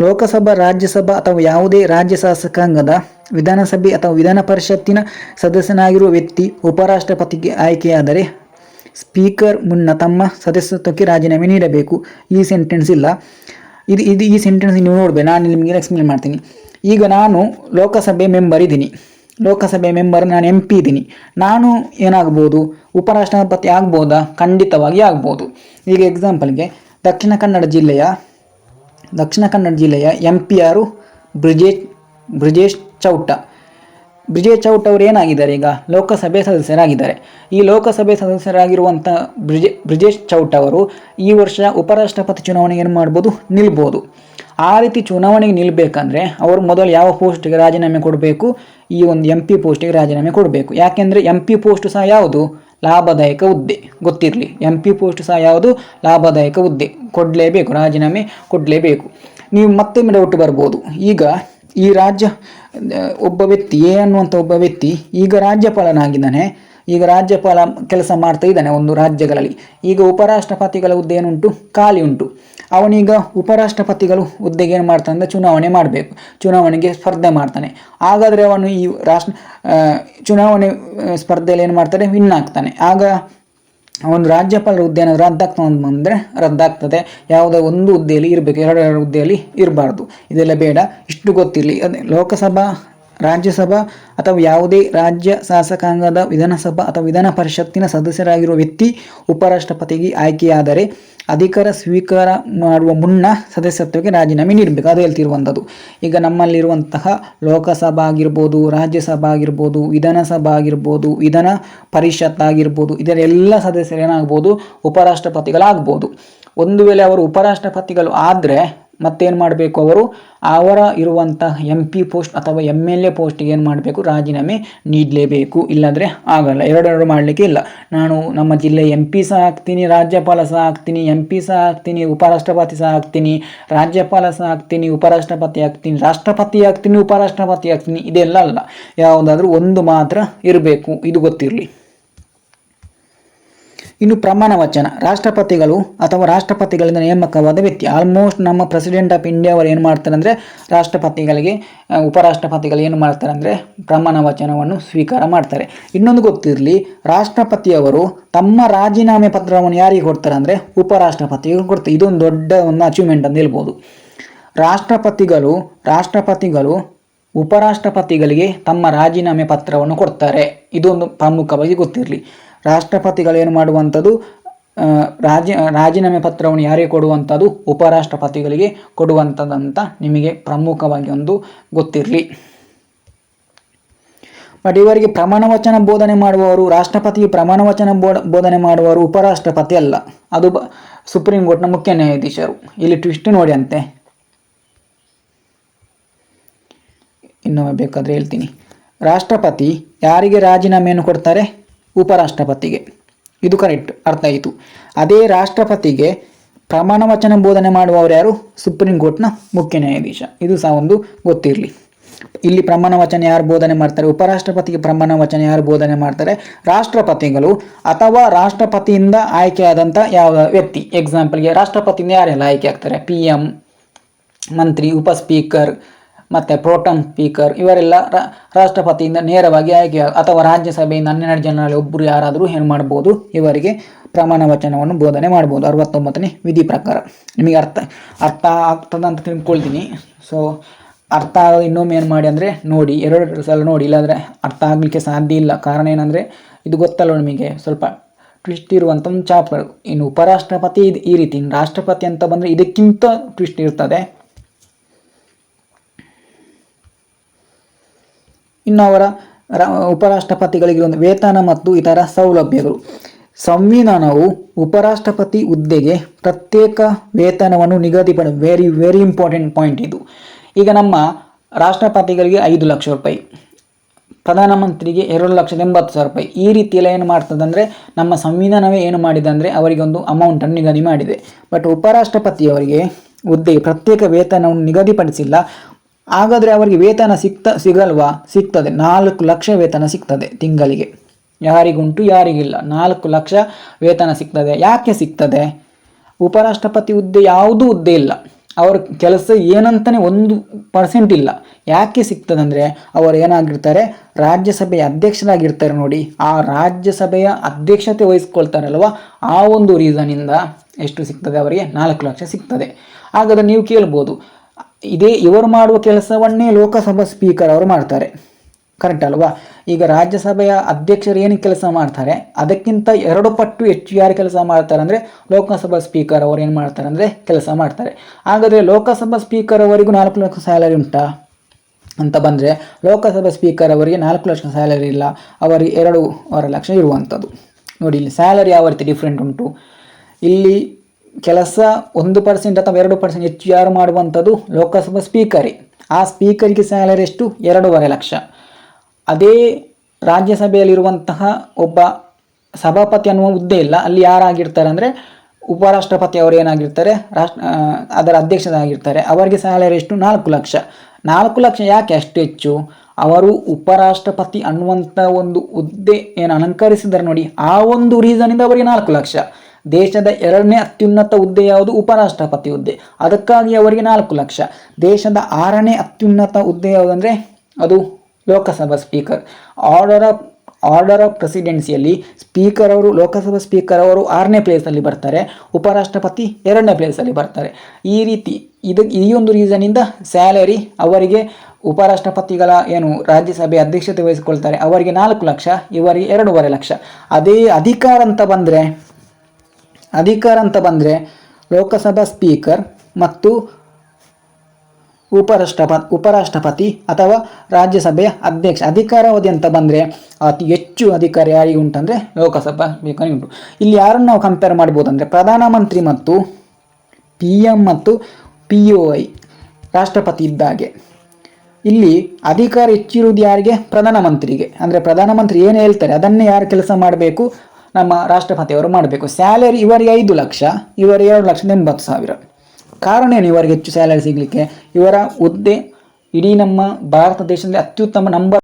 ಲೋಕಸಭಾ, ರಾಜ್ಯಸಭಾ ಅಥವಾ ಯಾವುದೇ ರಾಜ್ಯ ಶಾಸಕಾಂಗದ ವಿಧಾನಸಭೆ ಅಥವಾ ವಿಧಾನ ಪರಿಷತ್ತಿನ ಸದಸ್ಯನಾಗಿರುವ ವ್ಯಕ್ತಿ ಉಪರಾಷ್ಟ್ರಪತಿಗೆ ಆಯ್ಕೆಯಾದರೆ ಸ್ಪೀಕರ್ ಮುನ್ನ ತಮ್ಮ ಸದಸ್ಯತ್ವಕ್ಕೆ ರಾಜೀನಾಮೆ ನೀಡಬೇಕು. ಈ ಸೆಂಟೆನ್ಸ್ ಇಲ್ಲ. ಇದು ಇದು ಈ ಸೆಂಟೆನ್ಸ್ ನೀವು ನೋಡಬೇಕು. ನಾನು ನಿಮಗೆ ಎಕ್ಸ್ಪ್ಲೇನ್ ಮಾಡ್ತೀನಿ. ಈಗ ನಾನು ಲೋಕಸಭೆ ಮೆಂಬರ್ ಇದ್ದೀನಿ. ಲೋಕಸಭೆ ಮೆಂಬರ್ ನಾನು ಎಂ ಪಿ ಇದ್ದೀನಿ. ನಾನು ಏನಾಗ್ಬೋದು? ಉಪರಾಷ್ಟ್ರಪತಿ ಆಗ್ಬೋದಾ? ಖಂಡಿತವಾಗಿ ಆಗ್ಬೋದು. ಈಗ ಎಕ್ಸಾಂಪಲ್ಗೆ ದಕ್ಷಿಣ ಕನ್ನಡ ಜಿಲ್ಲೆಯ, ದಕ್ಷಿಣ ಕನ್ನಡ ಜಿಲ್ಲೆಯ ಎಂ ಪಿ ಆರು ಬ್ರಿಜೇಶ್ ಬ್ರಿಜೇಶ್ ಚೌಟ. ಬ್ರಿಜೇಶ್ ಚೌಟ್ ಅವರು ಏನಾಗಿದ್ದಾರೆ ಈಗ? ಲೋಕಸಭೆ ಸದಸ್ಯರಾಗಿದ್ದಾರೆ. ಈ ಲೋಕಸಭೆ ಸದಸ್ಯರಾಗಿರುವಂಥ ಬ್ರಿಜೆ, ಬ್ರಿಜೇಶ್ ಚೌಟ್ ಅವರು ಈ ವರ್ಷ ಉಪರಾಷ್ಟ್ರಪತಿ ಚುನಾವಣೆ ಏನು ಮಾಡ್ಬೋದು? ನಿಲ್ಬೋದು. ಆ ರೀತಿ ಚುನಾವಣೆಗೆ ನಿಲ್ಲಬೇಕಂದ್ರೆ ಅವರು ಮೊದಲು ಯಾವ ಪೋಸ್ಟ್ಗೆ ರಾಜೀನಾಮೆ ಕೊಡಬೇಕು? ಈ ಒಂದು ಎಂ ಪಿ ಪೋಸ್ಟಿಗೆ ರಾಜೀನಾಮೆ ಕೊಡಬೇಕು. ಯಾಕೆಂದರೆ ಎಂ ಪಿ ಪೋಸ್ಟ್ ಸಹ ಯಾವುದು? ಲಾಭದಾಯಕ ಹುದ್ದೆ. ಗೊತ್ತಿರಲಿ, ಎಂ ಪಿ ಪೋಸ್ಟ್ ಸಹ ಯಾವುದು? ಲಾಭದಾಯಕ ಹುದ್ದೆ. ಕೊಡಲೇಬೇಕು, ರಾಜೀನಾಮೆ ಕೊಡಲೇಬೇಕು. ನೀವು ಮತ್ತೊಮ್ಮೆ ಡೌಟ್ ಬರ್ಬೋದು. ಈಗ ಈ ರಾಜ್ಯ ಒಬ್ಬ ವ್ಯಕ್ತಿ, ಎ ಅನ್ನುವಂಥ ಒಬ್ಬ ವ್ಯಕ್ತಿ ಈಗ ರಾಜ್ಯಪಾಲನಾಗಿದ್ದಾನೆ. ಈಗ ರಾಜ್ಯಪಾಲ ಕೆಲಸ ಮಾಡ್ತಾ ಇದ್ದಾನೆ ಒಂದು ರಾಜ್ಯಗಳಲ್ಲಿ. ಈಗ ಉಪರಾಷ್ಟ್ರಪತಿಗಳ ಹುದ್ದೆ ಏನುಂಟು? ಖಾಲಿ ಉಂಟು. ಅವನೀಗ ಉಪರಾಷ್ಟ್ರಪತಿಗಳು ಹುದ್ದೆಗೆ ಏನು ಮಾಡ್ತಾನೆ ಅಂದರೆ ಚುನಾವಣೆ ಮಾಡಬೇಕು. ಚುನಾವಣೆಗೆ ಸ್ಪರ್ಧೆ ಮಾಡ್ತಾನೆ. ಹಾಗಾದರೆ ಅವನು ಈ ರಾಷ್ಟ್ರ ಚುನಾವಣೆ ಸ್ಪರ್ಧೆಯಲ್ಲಿ ಏನು ಮಾಡ್ತಾನೆ? ವಿನ್ ಆಗ್ತಾನೆ. ಆಗ ಒಂದು ರಾಜ್ಯಪಾಲರ ಹುದ್ದೆ ಏನಾದರೂ ರದ್ದಾಗ್ತದೆ ಬಂದರೆ ರದ್ದಾಗ್ತದೆ. ಯಾವುದೇ ಒಂದು ಹುದ್ದೆಯಲ್ಲಿ ಇರಬೇಕು, ಎರಡು ಎರಡು ಹುದ್ದೆಯಲ್ಲಿ ಇರಬಾರ್ದು. ಇದೆಲ್ಲ ಬೇಡ, ಇಷ್ಟು ಗೊತ್ತಿರಲಿ. ಅದೇ ಲೋಕಸಭಾ, ರಾಜ್ಯಸಭಾ ಅಥವಾ ಯಾವುದೇ ರಾಜ್ಯ ಶಾಸಕಾಂಗದ ವಿಧಾನಸಭಾ ಅಥವಾ ವಿಧಾನ ಪರಿಷತ್ತಿನ ಸದಸ್ಯರಾಗಿರುವ ವ್ಯಕ್ತಿ, ಉಪರಾಷ್ಟ್ರಪತಿಗೆ ಆಯ್ಕೆಯಾದರೆ ಅಧಿಕಾರ ಸ್ವೀಕಾರ ಮಾಡುವ ಮುನ್ನ ಸದಸ್ಯತ್ವಕ್ಕೆ ರಾಜೀನಾಮೆ ನೀಡಬೇಕು. ಅದು ಹೇಳ್ತಿರುವಂಥದ್ದು. ಈಗ ನಮ್ಮಲ್ಲಿರುವಂತಹ ಲೋಕಸಭಾ ಆಗಿರ್ಬೋದು, ರಾಜ್ಯಸಭಾ ಆಗಿರ್ಬೋದು, ವಿಧಾನಸಭಾ ಆಗಿರ್ಬೋದು, ವಿಧಾನ ಪರಿಷತ್ ಆಗಿರ್ಬೋದು, ಇದರ ಎಲ್ಲ ಸದಸ್ಯರು ಉಪರಾಷ್ಟ್ರಪತಿಗಳಾಗ್ಬೋದು. ಒಂದು ವೇಳೆ ಅವರು ಉಪರಾಷ್ಟ್ರಪತಿಗಳು ಆದರೆ ಮತ್ತೇನು ಮಾಡಬೇಕು ಅವರು? ಅವರ ಇರುವಂಥ ಎಂ ಪಿ ಪೋಸ್ಟ್ ಅಥವಾ ಎಂ ಎಲ್ ಎ ಪೋಸ್ಟಿಗೆ ಏನು ಮಾಡಬೇಕು? ರಾಜೀನಾಮೆ ನೀಡಲೇಬೇಕು. ಇಲ್ಲಾಂದರೆ ಆಗಲ್ಲ. ಎರಡೆರಡು ಮಾಡಲಿಕ್ಕೆ ಇಲ್ಲ. ನಾನು ನಮ್ಮ ಜಿಲ್ಲೆ ಎಂ ಪಿ ಸಹ ಆಗ್ತೀನಿ, ರಾಜ್ಯಪಾಲ ಸಹ ಆಗ್ತೀನಿ ಎಂ ಪಿ ಸಹ ಆಗ್ತೀನಿ, ಉಪರಾಷ್ಟ್ರಪತಿ ಸಹ ಆಗ್ತೀನಿ, ರಾಜ್ಯಪಾಲ ಸಹ ಆಗ್ತೀನಿ, ಉಪರಾಷ್ಟ್ರಪತಿ ಆಗ್ತೀನಿ, ರಾಷ್ಟ್ರಪತಿ ಆಗ್ತೀನಿ, ಉಪರಾಷ್ಟ್ರಪತಿ ಆಗ್ತೀನಿ, ಇದೆಲ್ಲ ಅಲ್ಲ. ಯಾವುದಾದ್ರೂ ಒಂದು ಮಾತ್ರ ಇರಬೇಕು. ಇದು ಗೊತ್ತಿರಲಿ. ಇನ್ನು ಪ್ರಮಾಣ ವಚನ. ರಾಷ್ಟ್ರಪತಿಗಳು ಅಥವಾ ರಾಷ್ಟ್ರಪತಿಗಳಿಂದ ನೇಮಕವಾದ ವ್ಯಕ್ತಿ. ಆಲ್ಮೋಸ್ಟ್ ನಮ್ಮ ಪ್ರೆಸಿಡೆಂಟ್ ಆಫ್ ಇಂಡಿಯಾ ಅವರು ಏನು ಮಾಡ್ತಾರೆ ಅಂದರೆ, ರಾಷ್ಟ್ರಪತಿಗಳಿಗೆ ಉಪರಾಷ್ಟ್ರಪತಿಗಳು ಏನು ಮಾಡ್ತಾರೆ ಅಂದರೆ, ಪ್ರಮಾಣ ವಚನವನ್ನು ಸ್ವೀಕಾರ ಮಾಡ್ತಾರೆ. ಇನ್ನೊಂದು ಗೊತ್ತಿರಲಿ, ರಾಷ್ಟ್ರಪತಿಯವರು ತಮ್ಮ ರಾಜೀನಾಮೆ ಪತ್ರವನ್ನು ಯಾರಿಗೆ ಕೊಡ್ತಾರೆ ಅಂದರೆ ಉಪರಾಷ್ಟ್ರಪತಿಗಳು ಕೊಡ್ತಾರೆ. ಇದೊಂದು ದೊಡ್ಡ ಒಂದು ಅಚೀವ್ಮೆಂಟ್ ಅಂತ ಹೇಳ್ಬೋದು. ರಾಷ್ಟ್ರಪತಿಗಳು ರಾಷ್ಟ್ರಪತಿಗಳು ಉಪರಾಷ್ಟ್ರಪತಿಗಳಿಗೆ ತಮ್ಮ ರಾಜೀನಾಮೆ ಪತ್ರವನ್ನು ಕೊಡ್ತಾರೆ. ಇದೊಂದು ಪ್ರಮುಖವಾಗಿ ಗೊತ್ತಿರಲಿ. ರಾಷ್ಟ್ರಪತಿಗಳು ಏನು ಮಾಡುವಂಥದ್ದು ರಾಜಿ, ರಾಜೀನಾಮೆ ಪತ್ರವನ್ನು ಯಾರಿಗೆ ಕೊಡುವಂಥದ್ದು, ಉಪರಾಷ್ಟ್ರಪತಿಗಳಿಗೆ ಕೊಡುವಂಥದ್ದಂತ ನಿಮಗೆ ಪ್ರಮುಖವಾಗಿ ಒಂದು ಗೊತ್ತಿರಲಿ. ಬಟ್ ಇವರಿಗೆ ಪ್ರಮಾಣ ವಚನ ಬೋಧನೆ ಮಾಡುವವರು, ರಾಷ್ಟ್ರಪತಿಗೆ ಪ್ರಮಾಣ ವಚನ ಬೋಧನೆ ಮಾಡುವವರು ಉಪರಾಷ್ಟ್ರಪತಿ ಅಲ್ಲ. ಅದು ಸುಪ್ರೀಂ ಕೋರ್ಟ್ನ ಮುಖ್ಯ ನ್ಯಾಯಾಧೀಶರು. ಇಲ್ಲಿ ಟ್ವಿಸ್ಟ್ ನೋಡಿ ಅಂತೆ. ಇನ್ನೊಮ್ಮೆ ಬೇಕಾದರೆ ಹೇಳ್ತೀನಿ. ರಾಷ್ಟ್ರಪತಿ ಯಾರಿಗೆ ರಾಜೀನಾಮೆಯನ್ನು ಕೊಡ್ತಾರೆ? ಉಪರಾಷ್ಟ್ರಪತಿಗೆ. ಇದು ಕರೆಕ್ಟ್ ಅರ್ಥ ಆಯಿತು. ಅದೇ ರಾಷ್ಟ್ರಪತಿಗೆ ಪ್ರಮಾಣ ವಚನ ಬೋಧನೆ ಮಾಡುವವರು ಯಾರು? ಸುಪ್ರೀಂ ಕೋರ್ಟ್ನ ಮುಖ್ಯ ನ್ಯಾಯಾಧೀಶ. ಇದು ಸಹ ಒಂದು ಗೊತ್ತಿರಲಿ. ಇಲ್ಲಿ ಪ್ರಮಾಣ ವಚನ ಯಾರು ಬೋಧನೆ ಮಾಡ್ತಾರೆ? ಉಪರಾಷ್ಟ್ರಪತಿಗೆ ಪ್ರಮಾಣ ವಚನ ಯಾರು ಬೋಧನೆ ಮಾಡ್ತಾರೆ? ರಾಷ್ಟ್ರಪತಿಗಳು ಅಥವಾ ರಾಷ್ಟ್ರಪತಿಯಿಂದ ಆಯ್ಕೆಯಾದಂಥ ಯಾವ ವ್ಯಕ್ತಿ? ಎಕ್ಸಾಂಪಲ್ಗೆ ರಾಷ್ಟ್ರಪತಿಯಿಂದ ಯಾರೆಲ್ಲ ಆಯ್ಕೆ ಆಗ್ತಾರೆ? ಪಿ ಎಂ ಮಂತ್ರಿ, ಉಪ ಸ್ಪೀಕರ್ ಮತ್ತು ಪ್ರೋಟಮ್ ಸ್ಪೀಕರ್ ಇವರೆಲ್ಲ ರಾಷ್ಟ್ರಪತಿಯಿಂದ ನೇರವಾಗಿ ಆಯ್ಕೆ ಅಥವಾ ರಾಜ್ಯಸಭೆಯಿಂದ ಹನ್ನೆರಡು ಜನರಲ್ಲಿ ಒಬ್ಬರು ಯಾರಾದರೂ ಏನು ಮಾಡ್ಬೋದು? ಇವರಿಗೆ ಪ್ರಮಾಣ ವಚನವನ್ನು ಬೋಧನೆ ಮಾಡ್ಬೋದು. ಅರವತ್ತೊಂಬತ್ತನೇ ವಿಧಿ ಪ್ರಕಾರ. ನಿಮಗೆ ಅರ್ಥ ಅರ್ಥ ಆಗ್ತದೆ ಅಂತ ತಿಳ್ಕೊಳ್ತೀನಿ. ಸೊ ಅರ್ಥ ಆಗೋದು ಇನ್ನೊಮ್ಮೆ ಏನು ಮಾಡಿ ಅಂದರೆ ನೋಡಿ, ಎರಡು ಸಲ ನೋಡಿ, ಇಲ್ಲಾಂದರೆ ಅರ್ಥ ಆಗಲಿಕ್ಕೆ ಸಾಧ್ಯ ಇಲ್ಲ. ಕಾರಣ ಏನಂದರೆ, ಇದು ಗೊತ್ತಲ್ಲ ನಿಮಗೆ? ಸ್ವಲ್ಪ ಟ್ವಿಸ್ಟ್ ಇರುವಂಥ ಒಂದು ಇನ್ನು ಉಪರಾಷ್ಟ್ರಪತಿ ಇದು ಈ ರೀತಿ, ರಾಷ್ಟ್ರಪತಿ ಅಂತ ಬಂದರೆ ಇದಕ್ಕಿಂತ ಟ್ವಿಸ್ಟ್ ಇರ್ತದೆ. ಇನ್ನು ಅವರ ಉಪರಾಷ್ಟ್ರಪತಿಗಳಿಗೆ ಒಂದು ವೇತನ ಮತ್ತು ಇತರ ಸೌಲಭ್ಯಗಳು. ಸಂವಿಧಾನವು ಉಪರಾಷ್ಟ್ರಪತಿ ಹುದ್ದೆಗೆ ಪ್ರತ್ಯೇಕ ವೇತನವನ್ನು ನಿಗದಿಪಡ ವೆರಿ ವೆರಿ ಇಂಪಾರ್ಟೆಂಟ್ ಪಾಯಿಂಟ್ ಇದು. ಈಗ ನಮ್ಮ ರಾಷ್ಟ್ರಪತಿಗಳಿಗೆ ಐದು ಲಕ್ಷ ರೂಪಾಯಿ, ಪ್ರಧಾನಮಂತ್ರಿಗೆ ಎರಡು ಲಕ್ಷದ ಎಂಬತ್ತು ಸಾವಿರ ರೂಪಾಯಿ. ಈ ರೀತಿಯೆಲ್ಲ ಏನು ಮಾಡ್ತದೆ ಅಂದರೆ, ನಮ್ಮ ಸಂವಿಧಾನವೇ ಏನು ಮಾಡಿದೆ ಅಂದರೆ, ಅವರಿಗೆ ಒಂದು ಅಮೌಂಟನ್ನು ನಿಗದಿ ಮಾಡಿದೆ. ಬಟ್ ಉಪರಾಷ್ಟ್ರಪತಿಯವರಿಗೆ ಹುದ್ದೆಗೆ ಪ್ರತ್ಯೇಕ ವೇತನವನ್ನು ನಿಗದಿಪಡಿಸಿಲ್ಲ. ಹಾಗಾದರೆ ಅವರಿಗೆ ವೇತನ ಸಿಕ್ತ, ಸಿಗಲ್ವಾ? ಸಿಗ್ತದೆ. ನಾಲ್ಕು ಲಕ್ಷ ವೇತನ ಸಿಗ್ತದೆ ತಿಂಗಳಿಗೆ. ಯಾರಿಗುಂಟು, ಯಾರಿಗಿಲ್ಲ. ನಾಲ್ಕು ಲಕ್ಷ ವೇತನ ಸಿಗ್ತದೆ. ಯಾಕೆ ಸಿಗ್ತದೆ? ಉಪರಾಷ್ಟ್ರಪತಿ ಹುದ್ದೆ ಯಾವುದೂ ಹುದ್ದೆ ಇಲ್ಲ. ಅವರ ಕೆಲಸ ಏನಂತಲೇ ಒಂದು ಪರ್ಸೆಂಟ್ ಇಲ್ಲ. ಯಾಕೆ ಸಿಗ್ತದೆ ಅಂದರೆ ಅವರು ಏನಾಗಿರ್ತಾರೆ, ರಾಜ್ಯಸಭೆಯ ಅಧ್ಯಕ್ಷರಾಗಿರ್ತಾರೆ ನೋಡಿ. ಆ ರಾಜ್ಯಸಭೆಯ ಅಧ್ಯಕ್ಷತೆ ವಹಿಸ್ಕೊಳ್ತಾರಲ್ವ? ಆ ಒಂದು ರೀಸನಿಂದ ಎಷ್ಟು ಸಿಗ್ತದೆ ಅವರಿಗೆ? ನಾಲ್ಕು ಲಕ್ಷ ಸಿಗ್ತದೆ. ಹಾಗಾದರೆ ನೀವು ಕೇಳ್ಬೋದು ಇದೇ ಇವರು ಮಾಡುವ ಕೆಲಸವನ್ನೇ ಲೋಕಸಭಾ ಸ್ಪೀಕರ್ ಅವರು ಮಾಡ್ತಾರೆ. ಕರೆಕ್ಟ್ ಅಲ್ವಾ? ಈಗ ರಾಜ್ಯಸಭೆಯ ಅಧ್ಯಕ್ಷರು ಏನು ಕೆಲಸ ಮಾಡ್ತಾರೆ? ಅದಕ್ಕಿಂತ ಎರಡು ಪಟ್ಟು ಹೆಚ್ಚು ಯಾರು ಕೆಲಸ ಮಾಡ್ತಾರೆ ಅಂದರೆ ಲೋಕಸಭಾ ಸ್ಪೀಕರ್ ಅವರು ಏನು ಮಾಡ್ತಾರೆ ಅಂದರೆ ಕೆಲಸ ಮಾಡ್ತಾರೆ. ಹಾಗಾದರೆ ಲೋಕಸಭಾ ಸ್ಪೀಕರ್ ಅವರಿಗೂ ನಾಲ್ಕು ಲಕ್ಷ ಸ್ಯಾಲರಿ ಉಂಟಾ? ಅಂತ ಬಂದರೆ ಲೋಕಸಭಾ ಸ್ಪೀಕರ್ ಅವರಿಗೆ ನಾಲ್ಕು ಲಕ್ಷ ಸ್ಯಾಲರಿ ಇಲ್ಲ. ಅವರಿಗೆ ಎರಡೂವರೆ ಲಕ್ಷ ಇರುವಂಥದ್ದು ನೋಡಿ, ಇಲ್ಲಿ ಸ್ಯಾಲರಿ ಯಾವ ರೀತಿ ಡಿಫ್ರೆಂಟ್ ಉಂಟು? ಇಲ್ಲಿ ಕೆಲಸ ಒಂದು ಪರ್ಸೆಂಟ್ ಅಥವಾ ಎರಡು ಪರ್ಸೆಂಟ್ ಹೆಚ್ಚು ಯಾರು ಮಾಡುವಂಥದ್ದು ಲೋಕಸಭಾ ಸ್ಪೀಕರೇ. ಆ ಸ್ಪೀಕರಿಗೆ ಸ್ಯಾಲರಿ ಎಷ್ಟು? ಎರಡೂವರೆ ಲಕ್ಷ. ಅದೇ ರಾಜ್ಯಸಭೆಯಲ್ಲಿರುವಂತಹ ಒಬ್ಬ ಸಭಾಪತಿ ಅನ್ನುವ ಹುದ್ದೆ ಇಲ್ಲ. ಅಲ್ಲಿ ಯಾರಾಗಿರ್ತಾರೆ ಅಂದರೆ ಉಪರಾಷ್ಟ್ರಪತಿ ಅವರು ಏನಾಗಿರ್ತಾರೆ? ರಾಷ್ಟ್ರ ಅದರ ಅಧ್ಯಕ್ಷರಾಗಿರ್ತಾರೆ. ಅವರಿಗೆ ಸ್ಯಾಲರಿ ಎಷ್ಟು? ನಾಲ್ಕು ಲಕ್ಷ. ನಾಲ್ಕು ಲಕ್ಷ ಯಾಕೆ ಅಷ್ಟು ಹೆಚ್ಚು? ಅವರು ಉಪರಾಷ್ಟ್ರಪತಿ ಅನ್ನುವಂಥ ಒಂದು ಹುದ್ದೆ ಏನು ಅಲಂಕರಿಸಿದ್ದಾರೆ ನೋಡಿ. ಆ ಒಂದು ರೀಸನಿಂದ ಅವರಿಗೆ ನಾಲ್ಕು ಲಕ್ಷ. ದೇಶದ ಎರಡನೇ ಅತ್ಯುನ್ನತ ಹುದ್ದೆ ಯಾವುದು? ಉಪರಾಷ್ಟ್ರಪತಿ ಹುದ್ದೆ. ಅದಕ್ಕಾಗಿ ಅವರಿಗೆ ನಾಲ್ಕು ಲಕ್ಷ. ದೇಶದ ಆರನೇ ಅತ್ಯುನ್ನತ ಹುದ್ದೆ ಯಾವುದಂದರೆ ಅದು Lok Sabha speaker. Order of order of ಪ್ರೆಸಿಡೆನ್ಸಿಯಲ್ಲಿ speaker ಅವರು, ಲೋಕಸಭಾ ಸ್ಪೀಕರ್ ಅವರು ಆರನೇ ಪ್ಲೇಸಲ್ಲಿ ಬರ್ತಾರೆ. ಉಪರಾಷ್ಟ್ರಪತಿ ಎರಡನೇ ಪ್ಲೇಸಲ್ಲಿ ಬರ್ತಾರೆ. ಈ ರೀತಿ ಇದು, ಈ ಒಂದು ರೀಸನಿಂದ ಸ್ಯಾಲರಿ ಅವರಿಗೆ ಉಪರಾಷ್ಟ್ರಪತಿಗಳ ಏನು ರಾಜ್ಯಸಭೆ ಅಧ್ಯಕ್ಷತೆ ವಹಿಸಿಕೊಳ್ತಾರೆ. ಅವರಿಗೆ ನಾಲ್ಕು ಲಕ್ಷ, ಇವರಿಗೆ ಎರಡೂವರೆ ಲಕ್ಷ. ಅದೇ ಅಧಿಕಾರ ಅಂತ ಬಂದರೆ ಅಧಿಕಾರ ಅಂತ ಬಂದರೆ ಲೋಕಸಭಾ ಸ್ಪೀಕರ್ ಮತ್ತು ಉಪರಾಷ್ಟ್ರಪ, ಉಪರಾಷ್ಟ್ರಪತಿ ಅಥವಾ ರಾಜ್ಯಸಭೆಯ ಅಧ್ಯಕ್ಷ. ಅಧಿಕಾರಾವಧಿ ಅಂತ ಬಂದರೆ ಅತಿ ಹೆಚ್ಚು ಅಧಿಕಾರ ಯಾರಿಗೆ ಉಂಟಂದರೆ ಲೋಕಸಭಾ ಸ್ಪೀಕರ್ ಉಂಟು. ಇಲ್ಲಿ ಯಾರನ್ನು ನಾವು ಕಂಪೇರ್ ಮಾಡ್ಬೋದು ಅಂದರೆ ಪ್ರಧಾನಮಂತ್ರಿ ಮತ್ತು ಪಿ ಎಂ ಮತ್ತು ಪಿ ಒ ಐ ರಾಷ್ಟ್ರಪತಿ ಇದ್ದಾಗೆ. ಇಲ್ಲಿ ಅಧಿಕಾರ ಹೆಚ್ಚಿರುವುದು ಯಾರಿಗೆ? ಪ್ರಧಾನಮಂತ್ರಿಗೆ ಅಂದರೆ ಪ್ರಧಾನಮಂತ್ರಿ ಏನು ಹೇಳ್ತಾರೆ? ಅದನ್ನೇ ಯಾರು ಕೆಲಸ ಮಾಡಬೇಕು? ನಮ್ಮ ರಾಷ್ಟ್ರಪತಿಯವರು ಮಾಡಬೇಕು. ಸ್ಯಾಲರಿ ಇವರಿಗೆ ಐದು ಲಕ್ಷ, ಇವರಿಗೆ ಎರಡು ಲಕ್ಷದ ಎಂಬತ್ತು ಸಾವಿರ. ಕಾರಣ ಏನು? ಇವರಿಗೆ ಹೆಚ್ಚು ಸ್ಯಾಲರಿ ಸಿಗಲಿಕ್ಕೆ ಇವರ ಹುದ್ದೆ ಇಡೀ ನಮ್ಮ ಭಾರತ ದೇಶದಲ್ಲಿ ಅತ್ಯುತ್ತಮ ನಂಬರ್